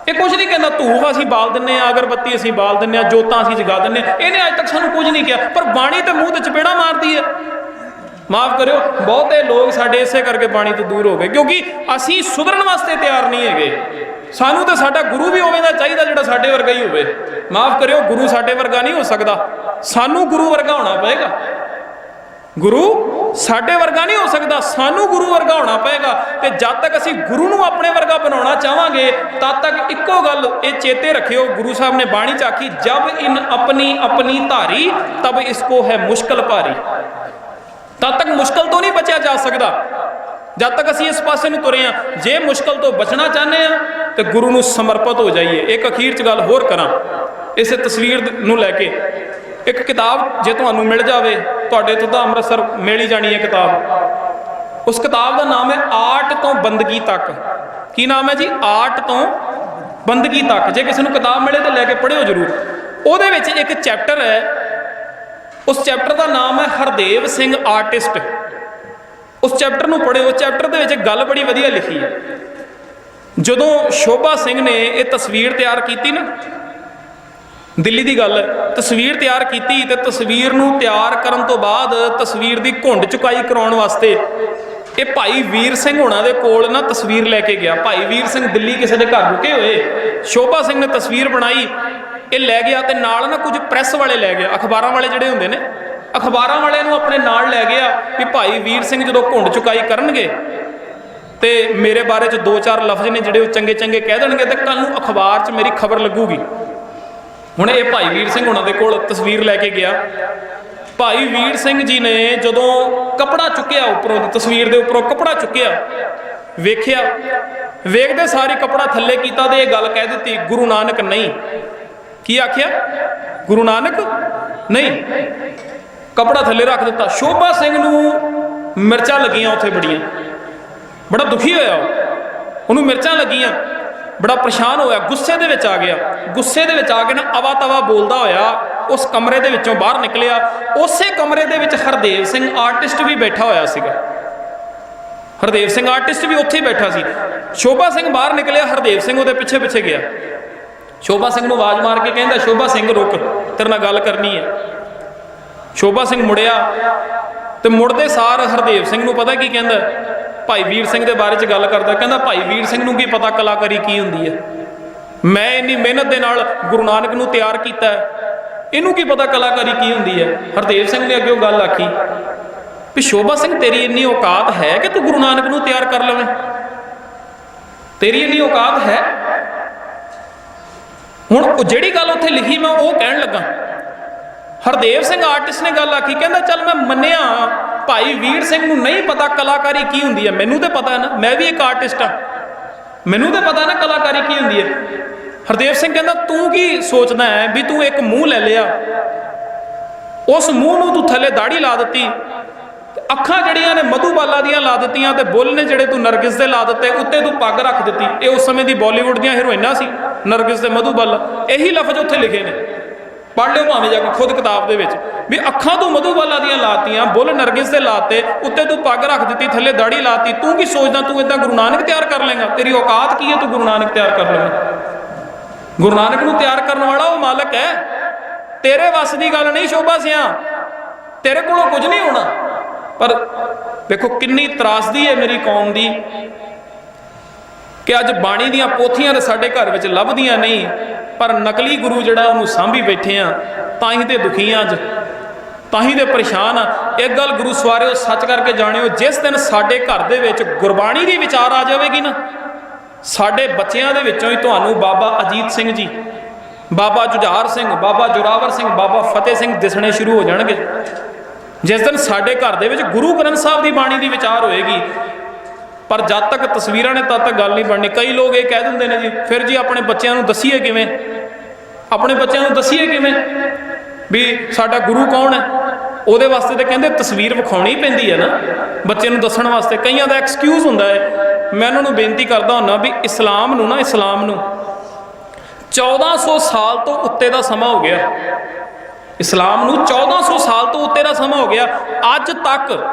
ਇਹ ਕੁਝ ਨਹੀਂ ਕਹਿੰਦਾ ਧੂਫ ਅਸੀਂ ਬਾਲ ਦਿੰਨੇ ਆ, ਅਗਰਬੱਤੀ ਅਸੀਂ ਬਾਲ ਦਿੰਨੇ ਆ, ਜੋਤਾਂ ਅਸੀਂ ਜਗਾ ਦਿੰਨੇ ਆ। ਇਹਨੇ ਅੱਜ ਤੱਕ ਸਾਨੂੰ ਕੁਝ ਨਹੀਂ ਕਿਹਾ, ਪਰ ਬਾਣੀ ਤੇ ਮੂੰਹ ਤੇ ਚਪੇੜਾ ਮਾਰਦੀ ਹੈ। ਮਾਫ ਕਰਿਓ, ਬਹੁਤੇ ਲੋਕ ਸਾਡੇ ਇਸੇ ਕਰਕੇ ਬਾਣੀ ਤੋਂ ਦੂਰ ਹੋ ਗਏ, ਕਿਉਂਕਿ ਅਸੀਂ ਸੁਧਰਨ ਵਾਸਤੇ ਤਿਆਰ ਨਹੀਂ ਹੈਗੇ। ਸਾਨੂੰ ਤਾਂ ਸਾਡਾ ਗੁਰੂ ਵੀ ਉਵੇਂ ਦਾ ਚਾਹੀਦਾ ਜਿਹੜਾ ਸਾਡੇ ਵਰਗਾ ਹੀ ਹੋਵੇ। ਮਾਫ ਕਰਿਓ, ਗੁਰੂ ਸਾਡੇ ਵਰਗਾ ਨਹੀਂ ਹੋ ਸਕਦਾ। ਸਾਨੂੰ ਗੁਰੂ ਵਰਗਾ ਹੋਣਾ ਪਏਗਾ। ਗੁਰੂ ਸਾਡੇ ਵਰਗਾ ਨਹੀਂ ਹੋ ਸਕਦਾ, ਸਾਨੂੰ ਗੁਰੂ ਵਰਗਾ ਹੋਣਾ ਪਏਗਾ ਤੇ ਜਦ ਤੱਕ ਅਸੀਂ ਗੁਰੂ ਨੂੰ ਆਪਣੇ ਵਰਗਾ ਬਣਾਉਣਾ ਚਾਹਾਂਗੇ, ਤਦ ਤੱਕ ਇੱਕੋ ਗੱਲ ਇਹ ਚੇਤੇ ਰੱਖਿਓ, ਗੁਰੂ ਸਾਹਿਬ ਨੇ ਬਾਣੀ ਚ ਆਖੀ, ਜਬ ਇਨ ਆਪਣੀ ਆਪਣੀ ਧਾਰੀ, ਤਬ ਇਸ ਇਸਕੋ ਹੈ ਮੁਸ਼ਕਲ ਭਾਰੀ। ਤਦ ਤੱਕ ਮੁਸ਼ਕਲ ਤੋਂ ਨਹੀਂ ਬਚਿਆ ਜਾ ਸਕਦਾ। ਜਦ ਤੱਕ ਅਸੀਂ ਇਸ ਪਾਸੇ ਨੂੰ ਤੁਰੇ ਆ, ਜੇ ਮੁਸ਼ਕਲ ਤੋਂ ਬਚਣਾ ਚਾਹੁੰਦੇ ਆ, ਤੇ ਗੁਰੂ ਨੂੰ ਸਮਰਪਿਤ ਹੋ ਜਾਈਏ। ਇੱਕ ਅਖੀਰ ਚ ਗੱਲ ਹੋਰ ਕਰਾਂ, ਇਸੇ ਤਸਵੀਰ ਨੂੰ ਲੈ ਕੇ। ਇੱਕ ਕਿਤਾਬ ਜੇ ਤੁਹਾਨੂੰ ਮਿਲ ਜਾਵੇ, ਤੁਹਾਡੇ ਤੋਂ ਤਾਂ ਅੰਮ੍ਰਿਤਸਰ ਮਿਲ ਹੀ ਜਾਣੀ ਹੈ ਕਿਤਾਬ। ਉਸ ਕਿਤਾਬ ਦਾ ਨਾਮ ਹੈ ਆਰਟ ਤੋਂ ਬੰਦਗੀ ਤੱਕ। ਕੀ ਨਾਮ ਹੈ ਜੀ? ਆਰਟ ਤੋਂ ਬੰਦਗੀ ਤੱਕ। ਜੇ ਕਿਸੇ ਨੂੰ ਕਿਤਾਬ ਮਿਲੇ ਤਾਂ ਲੈ ਕੇ ਪੜ੍ਹਿਓ ਜ਼ਰੂਰ। ਉਹਦੇ ਵਿੱਚ ਇੱਕ ਚੈਪਟਰ ਹੈ। ਉਸ ਚੈਪਟਰ ਦਾ ਨਾਮ ਹੈ ਹਰਦੇਵ ਸਿੰਘ ਆਰਟਿਸਟ। ਉਸ ਚੈਪਟਰ ਨੂੰ ਪੜ੍ਹਿਓ। ਉਸ ਚੈਪਟਰ ਦੇ ਵਿੱਚ ਗੱਲ ਬੜੀ ਵਧੀਆ ਲਿਖੀ ਹੈ। ਜਦੋਂ ਸ਼ੋਭਾ ਸਿੰਘ ਨੇ ਇਹ ਤਸਵੀਰ ਤਿਆਰ ਕੀਤੀ ਨਾ ਦਿੱਲੀ ਦੀ ਗੱਲ ਤਸਵੀਰ ਤਿਆਰ ਕੀਤੀ ਤੇ ਤਸਵੀਰ ਨੂੰ ਤਿਆਰ ਕਰਨ ਤੋਂ ਬਾਅਦ ਤਸਵੀਰ ਦੀ ਘੁੰਡ ਚੁਕਾਈ ਕਰਾਉਣ ਵਾਸਤੇ ਇਹ ਭਾਈ ਵੀਰ ਸਿੰਘ ਹੋਣਾ ਦੇ ਕੋਲ ਨਾ ਤਸਵੀਰ ਲੈ ਕੇ ਗਿਆ। ਭਾਈ ਵੀਰ ਸਿੰਘ ਦਿੱਲੀ ਕਿਸੇ ਦੇ ਘਰ ਰੁਕੇ ਹੋਏ। ਸ਼ੋਭਾ ਸਿੰਘ ਨੇ ਤਸਵੀਰ ਬਣਾਈ। ਇਹ ਲੈ ਗਿਆ ਤੇ ਨਾਲ ਨਾ ਕੁਝ ਪ੍ਰੈਸ ਵਾਲੇ ਲੈ ਗਿਆ। ਅਖਬਾਰਾਂ ਵਾਲੇ ਜਿਹੜੇ ਹੁੰਦੇ ਨੇ, ਅਖਬਾਰਾਂ ਵਾਲਿਆਂ ਨੂੰ ਆਪਣੇ ਨਾਲ ਲੈ ਗਿਆ ਕਿ ਭਾਈ ਵੀਰ ਸਿੰਘ ਜਦੋਂ ਘੁੰਡ ਚੁਕਾਈ ਕਰਨਗੇ ਤੇ ਮੇਰੇ ਬਾਰੇ ਚ ਦੋ ਚਾਰ ਲਫ਼ਜ਼ ਨੇ ਜਿਹੜੇ ਉਹ ਚੰਗੇ ਚੰਗੇ ਕਹਿ ਦੇਣਗੇ ਤੇ ਕੱਲ ਨੂੰ ਅਖਬਾਰ 'ਚ ਮੇਰੀ ਖਬਰ ਲੱਗੂਗੀ। ਹੁਣ ਇਹ ਭਾਈ ਵੀਰ ਸਿੰਘ ਉਹਨਾਂ ਦੇ ਕੋਲ ਤਸਵੀਰ ਲੈ ਕੇ ਗਿਆ। ਭਾਈ ਵੀਰ ਸਿੰਘ ਜੀ ਨੇ ਜਦੋਂ ਕਪੜਾ ਚੁੱਕਿਆ ਉੱਪਰੋਂ ਤਸਵੀਰ ਦੇ ਉੱਪਰੋਂ ਕਪੜਾ ਚੁੱਕਿਆ, ਵੇਖਿਆ, ਵੇਖਦੇ ਸਾਰੇ ਕਪੜਾ ਥੱਲੇ ਕੀਤਾ ਤੇ ਇਹ ਗੱਲ ਕਹਿ ਦਿੱਤੀ, ਗੁਰੂ ਨਾਨਕ ਨਹੀਂ। ਕੀ ਆਖਿਆ? ਗੁਰੂ ਨਾਨਕ ਨਹੀਂ। ਕਪੜਾ ਥੱਲੇ ਰੱਖ ਦਿੱਤਾ। ਸ਼ੋਭਾ ਸਿੰਘ ਨੂੰ ਮਿਰਚਾਂ ਲੱਗੀਆਂ ਉੱਥੇ ਬੜੀਆਂ। ਬੜਾ ਦੁਖੀ ਹੋਇਆ ਉਹ। ਉਹਨੂੰ ਮਿਰਚਾਂ ਲੱਗੀਆਂ। ਬੜਾ ਪਰੇਸ਼ਾਨ ਹੋਇਆ, ਗੁੱਸੇ ਦੇ ਵਿੱਚ ਆ ਗਿਆ। ਗੁੱਸੇ ਦੇ ਵਿੱਚ ਆ ਕੇ ਨਾ ਅਵਾ ਤਵਾ ਬੋਲਦਾ ਹੋਇਆ, ਉਸ ਕਮਰੇ ਦੇ ਵਿੱਚੋਂ ਬਾਹਰ ਨਿਕਲਿਆ। ਉਸੇ ਕਮਰੇ ਦੇ ਵਿੱਚ ਹਰਦੇਵ ਸਿੰਘ ਆਰਟਿਸਟ ਵੀ ਬੈਠਾ ਹੋਇਆ ਸੀਗਾ। ਹਰਦੇਵ ਸਿੰਘ ਆਰਟਿਸਟ ਵੀ ਉੱਥੇ ਹੀ ਬੈਠਾ ਸੀ। ਸ਼ੋਭਾ ਸਿੰਘ ਬਾਹਰ ਨਿਕਲਿਆ, ਹਰਦੇਵ ਸਿੰਘ ਉਹਦੇ ਪਿੱਛੇ ਪਿੱਛੇ ਗਿਆ। ਸ਼ੋਭਾ ਸਿੰਘ ਨੂੰ ਆਵਾਜ਼ ਮਾਰ ਕੇ ਕਹਿੰਦਾ, ਸ਼ੋਭਾ ਸਿੰਘ, ਰੁਕ, ਤੇਰੇ ਨਾਲ ਗੱਲ ਕਰਨੀ ਹੈ। ਸ਼ੋਭਾ ਸਿੰਘ ਮੁੜਿਆ ਤੇ ਮੁੜਦੇ ਸਾਰ ਹਰਦੇਵ ਸਿੰਘ ਨੂੰ ਪਤਾ ਕੀ ਕਹਿੰਦਾ ਭਾਈ ਵੀਰ ਸਿੰਘ ਦੇ ਬਾਰੇ ਚ ਗੱਲ ਕਰਦਾ, ਕਹਿੰਦਾ ਭਾਈ ਵੀਰ ਸਿੰਘ ਨੂੰ ਕੀ ਪਤਾ ਕਲਾਕਾਰੀ ਕੀ ਹੁੰਦੀ ਹੈ? ਮੈਂ ਇੰਨੀ ਮਿਹਨਤ ਦੇ ਨਾਲ ਗੁਰੂ ਨਾਨਕ ਨੂੰ ਤਿਆਰ ਕੀਤਾ ਇਹਨੂੰ ਕੀ ਪਤਾ ਕਲਾਕਾਰੀ ਕੀ ਹੁੰਦੀ ਹੈ? ਹਰਦੇਵ ਸਿੰਘ ਨੇ ਅੱਗੇ ਉਹ ਗੱਲ ਆਖੀ, ਵੀ ਸ਼ੋਭਾ ਸਿੰਘ, ਤੇਰੀ ਇੰਨੀ ਔਕਾਤ ਹੈ ਕਿ ਤੂੰ ਗੁਰੂ ਨਾਨਕ ਨੂੰ ਤਿਆਰ ਕਰ ਲਵੇਂ? ਤੇਰੀ ਇੰਨੀ ਔਕਾਤ ਹੈ? ਹੁਣ ਉਹ ਜਿਹੜੀ ਗੱਲ ਉੱਥੇ ਲਿਖੀ ਮੈਂ ਉਹ ਕਹਿਣ ਲੱਗਾ। ਹਰਦੇਵ ਸਿੰਘ ਆਰਟਿਸਟ ਨੇ ਗੱਲ ਆਖੀ, ਕਹਿੰਦਾ, ਚੱਲ ਮੈਂ ਮੰਨਿਆ ਭਾਈ ਵੀਰ ਸਿੰਘ ਨੂੰ ਨਹੀਂ ਪਤਾ ਕਲਾਕਾਰੀ ਕੀ ਹੁੰਦੀ ਹੈ। ਮੈਨੂੰ ਤੇ ਪਤਾ ਨਾ, ਮੈਂ ਵੀ ਇੱਕ ਆਰਟਿਸਟ ਆ ਮੈਨੂੰ ਤੇ ਪਤਾ ਨਾ ਕਲਾਕਾਰੀ ਕੀ ਹੁੰਦੀ ਹੈ। ਹਰਦੇਵ ਸਿੰਘ ਕਹਿੰਦਾ, ਤੂੰ ਕੀ ਸੋਚਦਾ ਹੈ ਵੀ ਤੂੰ ਇੱਕ ਮੂੰਹ ਲੈ ਲਿਆ? ਉਸ ਮੂੰਹ ਨੂੰ ਤੂੰ ਥੱਲੇ ਦਾੜੀ ਲਾ ਦਿੱਤੀ। ਅੱਖਾਂ ਜਿਹੜੀਆਂ ਨੇ ਮਧੂਬਾਲਾ ਦੀਆਂ ਲਾ ਦਿੱਤੀਆਂ ਤੇ ਬੁੱਲ ਨੇ ਜਿਹੜੇ ਤੂੰ ਨਰਗਿਸ ਦੇ ਲਾ ਦਿੱਤੇ, ਉੱਤੇ ਤੂੰ ਪੱਗ ਰੱਖ ਦਿੱਤੀ। ਇਹ ਉਸ ਸਮੇਂ ਦੀ ਬਾਲੀਵੁੱਡ ਦੀਆਂ ਹੀਰੋਇਨਾਂ ਸੀ, ਨਰਗਿਸ ਤੇ ਮਧੂਬਾਲਾ ਇਹੀ ਲਫ਼ਜ਼ ਉੱਥੇ ਲਿਖੇ ਨੇ। ਪੜ੍ਹ ਲਿਓ ਭਾਵੇਂ ਜਾ ਕੇ ਖੁਦ ਕਿਤਾਬ ਦੇ ਵਿੱਚ। ਵੀ ਅੱਖਾਂ ਤੋਂ ਮਧੂਬਾਲਾ ਦੀਆਂ ਲਾਤੀਆਂ, ਬੁੱਲ ਨਰਗਿਸ ਦੇ ਲਾਤੇ, ਉੱਤੇ ਤੂੰ ਪੱਗ ਰੱਖ ਦਿੱਤੀ, ਥੱਲੇ ਦਾੜੀ ਲਾਤੀ, ਤੂੰ ਕੀ ਸੋਚਦਾ, ਤੂੰ ਇਦਾਂ ਗੁਰੂ ਨਾਨਕ ਤਿਆਰ ਕਰ ਲੇਗਾ ਤੇਰੀ ਔਕਾਤ ਕੀ ਹੈ ਤੂੰ ਗੁਰੂ ਨਾਨਕ ਤਿਆਰ ਕਰ ਲਵੇਂ ਗੁਰੂ ਨਾਨਕ ਨੂੰ ਤਿਆਰ ਕਰਨ ਵਾਲਾ ਉਹ ਮਾਲਕ ਹੈ। ਤੇਰੇ ਵੱਸ ਦੀ ਗੱਲ ਨਹੀਂ ਸ਼ੋਭਾ ਸਿਆ। ਤੇਰੇ ਕੋਲੋਂ ਕੁਝ ਨਹੀਂ ਹੋਣਾ। ਪਰ ਦੇਖੋ ਕਿੰਨੀ ਤਰਾਸਦੀ ਹੈ ਮੇਰੀ ਕੌਮ ਦੀ। ਕਿ ਅੱਜ ਬਾਣੀ ਦੀਆਂ ਪੋਥੀਆਂ ਤਾਂ ਸਾਡੇ ਘਰ ਵਿੱਚ ਲੱਭਦੀਆਂ ਨਹੀਂ, ਪਰ ਨਕਲੀ ਗੁਰੂ ਜਿਹੜਾ ਉਹਨੂੰ ਸਾਂਭੀ ਬੈਠੇ ਆ, ਤਾਂ ਹੀ ਤੇ ਦੁਖੀ ਆ ਅੱਜ, ਤਾਂ ਹੀ ਤੇ ਪਰੇਸ਼ਾਨ ਆ। ਇੱਕ ਗੱਲ ਗੁਰੂ ਸਵਾਰਿਓ, ਸੱਚ ਕਰਕੇ ਜਾਣਿਓ, ਜਿਸ ਦਿਨ ਸਾਡੇ ਘਰ ਦੇ ਵਿੱਚ ਗੁਰਬਾਣੀ ਦੀ ਵਿਚਾਰ ਆ ਜਾਵੇਗੀ ਨਾ, ਸਾਡੇ ਬੱਚਿਆਂ ਦੇ ਵਿੱਚੋਂ ਹੀ ਤੁਹਾਨੂੰ ਬਾਬਾ ਅਜੀਤ ਸਿੰਘ ਜੀ, ਬਾਬਾ ਜੁਝਾਰ ਸਿੰਘ, ਬਾਬਾ ਜੋਰਾਵਰ ਸਿੰਘ, ਬਾਬਾ ਫਤਿਹ ਸਿੰਘ ਦਿਸਣੇ ਸ਼ੁਰੂ ਹੋ ਜਾਣਗੇ। ਜਿਸ ਦਿਨ ਸਾਡੇ ਘਰ ਦੇ ਵਿੱਚ ਗੁਰੂ ਗ੍ਰੰਥ ਸਾਹਿਬ ਦੀ ਬਾਣੀ ਦੀ ਵਿਚਾਰ ਹੋਏਗੀ ਪਰ ਜਦ ਤੱਕ ਤਸਵੀਰਾਂ ਨੇ ਤਦ ਤੱਕ ਗੱਲ ਨਹੀਂ ਬਣਨੀ। ਕਈ ਲੋਕ ਇਹ ਕਹਿ ਦਿੰਦੇ ਨੇ ਜੀ, ਫਿਰ ਜੀ ਆਪਣੇ ਬੱਚਿਆਂ ਨੂੰ ਦਸੀਏ ਕਿਵੇਂ? ਆਪਣੇ ਬੱਚਿਆਂ ਨੂੰ ਦਸੀਏ ਕਿਵੇਂ? ਵੀ ਸਾਡਾ ਗੁਰੂ ਕੌਣ ਹੈ? ਉਹਦੇ ਵਾਸਤੇ ਤੇ ਕਹਿੰਦੇ ਤਸਵੀਰ ਵਿਖਾਉਣੀ ਪੈਂਦੀ ਹੈ ਨਾ ਬੱਚੇ ਨੂੰ ਦੱਸਣ ਵਾਸਤੇ। ਕਈਆਂ ਦਾ ਐਕਸਕਿਊਜ਼ ਹੁੰਦਾ ਹੈ। ਮੈਂ ਉਹਨਾਂ ਨੂੰ ਬੇਨਤੀ ਕਰਦਾ ਹੁੰਨਾ ਵੀ ਇਸਲਾਮ ਨੂੰ ਨਾ, ਇਸਲਾਮ ਨੂੰ। 1400 ਸਾਲ ਤੋਂ ਉੱਤੇ ਦਾ ਸਮਾਂ ਹੋ ਗਿਆ। ਇਸਲਾਮ ਨੂੰ 1400 ਸਾਲ ਤੋਂ ਉੱਤੇ ਦਾ ਸਮਾਂ ਹੋ ਗਿਆ। ਅੱਜ ਤੱਕ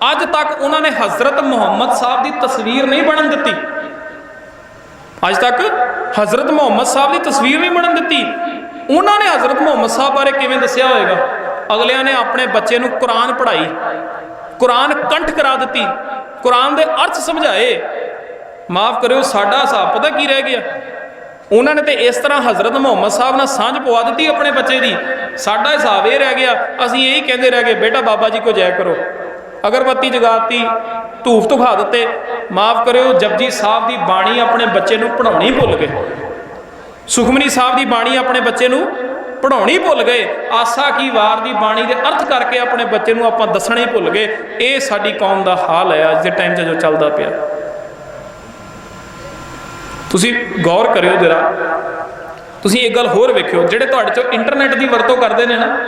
ਅੱਜ ਤੱਕ ਉਹਨਾਂ ਨੇ ਹਜ਼ਰਤ ਮੁਹੰਮਦ ਸਾਹਿਬ ਦੀ ਤਸਵੀਰ ਨਹੀਂ ਬਣਨ ਦਿੱਤੀ। ਅੱਜ ਤੱਕ ਹਜ਼ਰਤ ਮੁਹੰਮਦ ਸਾਹਿਬ ਦੀ ਤਸਵੀਰ ਨਹੀਂ ਬਣਨ ਦਿੱਤੀ। ਉਹਨਾਂ ਨੇ ਹਜ਼ਰਤ ਮੁਹੰਮਦ ਸਾਹਿਬ ਬਾਰੇ ਕਿਵੇਂ ਦੱਸਿਆ ਹੋਵੇਗਾ? ਅਗਲਿਆਂ ਨੇ ਆਪਣੇ ਬੱਚੇ ਨੂੰ ਕੁਰਾਨ ਪੜ੍ਹਾਈ, ਕੁਰਾਨ ਕੰਠ ਕਰਾ ਦਿੱਤੀ, ਕੁਰਾਨ ਦੇ ਅਰਥ ਸਮਝਾਏ। ਮਾਫ ਕਰਿਓ, ਸਾਡਾ ਹਿਸਾਬ ਪਤਾ ਕੀ ਰਹਿ ਗਿਆ? ਉਹਨਾਂ ਨੇ ਤੇ ਇਸ ਤਰ੍ਹਾਂ ਹਜ਼ਰਤ ਮੁਹੰਮਦ ਸਾਹਿਬ ਨਾਲ ਸਾਂਝ ਪਵਾ ਦਿੱਤੀ ਆਪਣੇ ਬੱਚੇ ਦੀ। ਸਾਡਾ ਹਿਸਾਬ ਇਹ ਰਹਿ ਗਿਆ, ਅਸੀਂ ਇਹੀ ਕਹਿੰਦੇ ਰਹਿ ਗਏ, ਬੇਟਾ, ਬਾਬਾ ਜੀ ਕੋ ਜੈ ਕਰੋ। ਅਗਰਬੱਤੀ ਜਗਾਤੀ, ਧੂਫ ਤੁਖਾ ਦਿੱਤੇ। ਮਾਫ ਕਰਿਓ, ਜਪਜੀ ਸਾਹਿਬ ਦੀ ਬਾਣੀ ਆਪਣੇ ਬੱਚੇ ਨੂੰ ਪੜਾਉਣੀ ਭੁੱਲ ਗਏ। ਸੁਖਮਨੀ ਸਾਹਿਬ ਦੀ ਬਾਣੀ ਆਪਣੇ ਬੱਚੇ ਨੂੰ ਪੜਾਉਣੀ ਭੁੱਲ ਗਏ। ਆਸਾ ਕੀ ਵਾਰ ਦੀ ਬਾਣੀ ਦੇ ਅਰਥ ਕਰਕੇ ਆਪਣੇ ਬੱਚੇ ਨੂੰ ਆਪਾਂ ਦੱਸਣਾ ਹੀ ਭੁੱਲ ਗਏ। ਇਹ ਸਾਡੀ ਕੌਮ ਦਾ ਹਾਲ ਹੈ ਅੱਜ ਦੇ ਟਾਈਮ 'ਚ ਜੋ ਚੱਲਦਾ ਪਿਆ। ਤੁਸੀਂ ਗੌਰ ਕਰਿਓ ਜਰਾ। ਤੁਸੀਂ ਇੱਕ ਗੱਲ ਹੋਰ ਵੇਖਿਓ, ਜਿਹੜੇ ਤੁਹਾਡੇ ਚੋਂ ਇੰਟਰਨੈਟ ਦੀ ਵਰਤੋਂ ਕਰਦੇ ਨੇ ਨਾ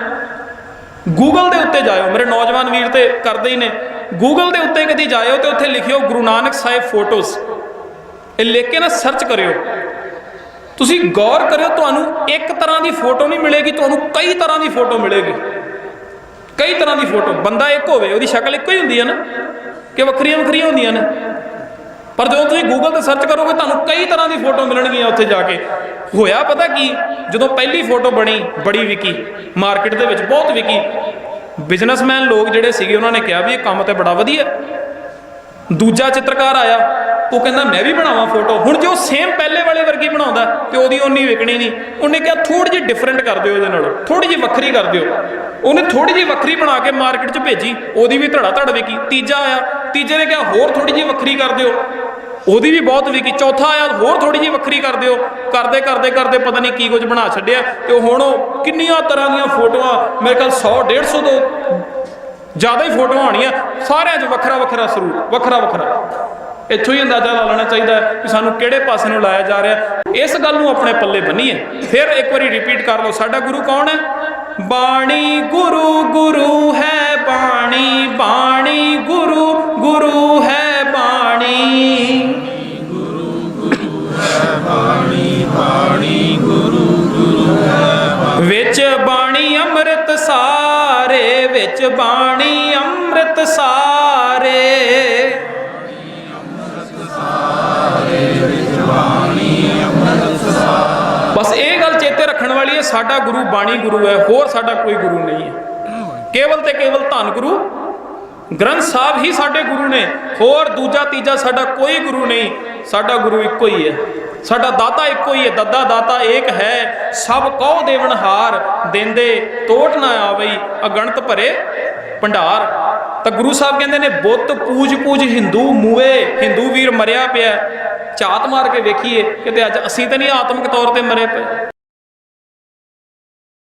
ਗੂਗਲ ਦੇ ਉੱਤੇ ਜਾਇਓ, ਮੇਰੇ ਨੌਜਵਾਨ ਵੀਰ ਤੇ ਕਰਦੇ ਹੀ ਨੇ। ਗੂਗਲ ਦੇ ਉੱਤੇ ਕਦੀ ਜਾਇਓ ਤੇ ਉੱਥੇ ਲਿਖਿਓ ਗੁਰੂ ਨਾਨਕ ਸਾਹਿਬ ਫੋਟੋਜ਼ ਇਹ ਲਿਖ ਕੇ ਨਾ ਸਰਚ ਕਰਿਓ। ਤੁਸੀਂ ਗੌਰ ਕਰਿਓ, ਤੁਹਾਨੂੰ ਇੱਕ ਤਰ੍ਹਾਂ ਦੀ ਫੋਟੋ ਨਹੀਂ ਮਿਲੇਗੀ, ਤੁਹਾਨੂੰ ਕਈ ਤਰ੍ਹਾਂ ਦੀ ਫੋਟੋ ਮਿਲੇਗੀ। ਕਈ ਤਰ੍ਹਾਂ ਦੀ ਫੋਟੋ ਬੰਦਾ ਇੱਕ ਹੋਵੇ, ਉਹਦੀ ਸ਼ਕਲ ਇੱਕੋ ਹੀ ਹੁੰਦੀ ਹੈ ਨਾ, ਕਿ ਵੱਖਰੀਆਂ ਵੱਖਰੀਆਂ ਹੁੰਦੀਆਂ ਨੇ। ਪਰ ਜਦੋਂ ਤੁਸੀਂ ਗੂਗਲ ਤੇ ਸਰਚ ਕਰੋਗੇ, ਤੁਹਾਨੂੰ ਕਈ ਤਰ੍ਹਾਂ ਦੀ ਫੋਟੋ ਮਿਲਣਗੀਆਂ ਉੱਥੇ ਜਾ ਕੇ। ਹੋਇਆ ਪਤਾ ਕੀ? ਜਦੋਂ ਪਹਿਲੀ ਫੋਟੋ ਬਣੀ, ਬੜੀ ਵਿਕੀ ਮਾਰਕੀਟ ਦੇ ਵਿੱਚ ਬਹੁਤ ਵਿਕੀ। ਬਿਜ਼ਨਸਮੈਨ ਲੋਕ ਜਿਹੜੇ ਸੀਗੇ, ਉਹਨਾਂ ਨੇ ਕਿਹਾ ਵੀ ਇਹ ਕੰਮ ਤੇ ਬੜਾ ਵਧੀਆ। ਦੂਜਾ ਚਿੱਤਰਕਾਰ ਆਇਆ, ਉਹ ਕਹਿੰਦਾ, ਮੈਂ ਵੀ ਬਣਾਵਾਂ ਫੋਟੋ ਹੁਣ ਜੇ ਉਹ ਸੇਮ ਪਹਿਲੇ ਵਾਲੇ ਵਰਗੀ ਬਣਾਉਂਦਾ ਤੇ ਉਹਦੀ ਉਨੀ ਵਿਕਣੀ ਨਹੀਂ। ਉਹਨੇ ਕਿਹਾ ਥੋੜੀ ਜਿਹੀ ਡਿਫਰੈਂਟ ਕਰ ਦਿਓ ਇਹਦੇ ਨਾਲ ਥੋੜੀ ਜਿਹੀ ਵੱਖਰੀ ਕਰ ਦਿਓ। ਉਹਨੇ ਥੋੜੀ ਜਿਹੀ ਵੱਖਰੀ ਬਣਾ ਕੇ ਮਾਰਕੀਟ 'ਚ ਭੇਜੀ, ਉਹਦੀ ਵੀ ਧੜਾ ਧੜ ਵਿਕੀ। ਤੀਜਾ ਆਇਆ, ਤੀਜੇ ਨੇ ਕਿਹਾ, ਹੋਰ ਥੋੜੀ ਜਿਹੀ ਵੱਖਰੀ ਕਰ ਦਿਓ। ਉਹਦੀ ਵੀ ਬਹੁਤ ਵਿਕੀ। ਚੌਥਾ ਆਇਆ, ਹੋਰ ਥੋੜੀ ਜਿਹੀ ਵੱਖਰੀ ਕਰ ਦਿਓ। ਕਰਦੇ ਕਰਦੇ ਕਰਦੇ ਪਤਾ ਨਹੀਂ ਕੀ ਕੁਝ ਬਣਾ ਛੱਡਿਆ ਤੇ ਹੁਣ ਉਹ ਕਿੰਨੀਆਂ ਤਰ੍ਹਾਂ ਦੀਆਂ ਫੋਟੋਆਂ, ਮੇਰੇ ਖਿਆਲ 100 150 ਤੋਂ ਜ਼ਿਆਦਾ ਹੀ ਫੋਟੋਆਂ ਆਣੀਆਂ ਸਾਰਿਆਂ 'ਚ ਵੱਖਰਾ ਵੱਖਰਾ ਸਰੂਪ, ਵੱਖਰਾ ਵੱਖਰਾ। ਇੱਥੋਂ ਹੀ ਅੰਦਾਜ਼ਾ ਲਾ ਲੈਣਾ ਚਾਹੀਦਾ ਹੈ ਕਿ ਸਾਨੂੰ ਕਿਹੜੇ ਪਾਸੇ ਨੂੰ ਲਾਇਆ ਜਾ ਰਿਹਾ ਇਸ ਗੱਲ ਨੂੰ ਆਪਣੇ ਪੱਲੇ ਬੰਨੀਏ ਫਿਰ ਇੱਕ ਵਾਰੀ ਰਿਪੀਟ ਕਰ ਲਓ, ਸਾਡਾ ਗੁਰੂ ਕੌਣ ਹੈ? ਬਾਣੀ ਗੁਰੂ ਗੁਰੂ ਹੈ ਬਾਣੀ ਬਾਣੀ ਗੁਰੂ ਗੁਰੂ ਹੈ ਬਾਣੀ। ਗੁਰੂ ਹੈ ਬਾਣੀ ਬਾਣੀ। ਵਿੱਚ ਬਾਣੀ ਅੰਮ੍ਰਿਤ ਸਾਰੇ। ਬਸ ਇਹ ਗੱਲ ਚੇਤੇ ਰੱਖਣ ਵਾਲੀ ਹੈ, ਸਾਡਾ ਗੁਰੂ ਬਾਣੀ ਗੁਰੂ ਹੈ, ਹੋਰ ਸਾਡਾ ਕੋਈ ਗੁਰੂ ਨਹੀਂ ਹੈ। ਕੇਵਲ ਤੇ ਕੇਵਲ ਧੰਨ ਗੁਰੂ ਗ੍ਰੰਥ ਸਾਹਿਬ ਹੀ ਸਾਡੇ ਗੁਰੂ ਨੇ, ਹੋਰ ਦੂਜਾ, ਤੀਜਾ ਸਾਡਾ ਕੋਈ ਗੁਰੂ ਨਹੀਂ, ਸਾਡਾ ਗੁਰੂ ਇੱਕੋ ਹੀ ਹੈ। ਸਾਡਾ ਦਾਤਾ ਇੱਕੋ ਹੀ ਹੈ, ਦੱਦਾ ਦਾਤਾ ਏਕ ਹੈ, ਸਭ ਕਉ ਦੇਵਨਹਾਰ ਦਿੰਦੇ ਤੋਟ ਨਾ ਆਵਈ, ਅਗਣਤ ਭਰੇ ਭੰਡਾਰ। ਤਾਂ ਗੁਰੂ ਸਾਹਿਬ ਕਹਿੰਦੇ ਨੇ, ਬੁੱਤ ਪੂਜ ਪੂਜ ਹਿੰਦੂ ਮੂਏ, ਹਿੰਦੂ ਵੀਰ ਮਰਿਆ ਪਿਆ, ਝਾਤ ਮਾਰ ਕੇ ਵੇਖੀਏ, ਕਿਤੇ ਅੱਜ ਅਸੀਂ ਤਾਂ ਨਹੀਂ ਆਤਮਿਕ ਤੌਰ ਤੇ ਮਰੇ ਪਏ।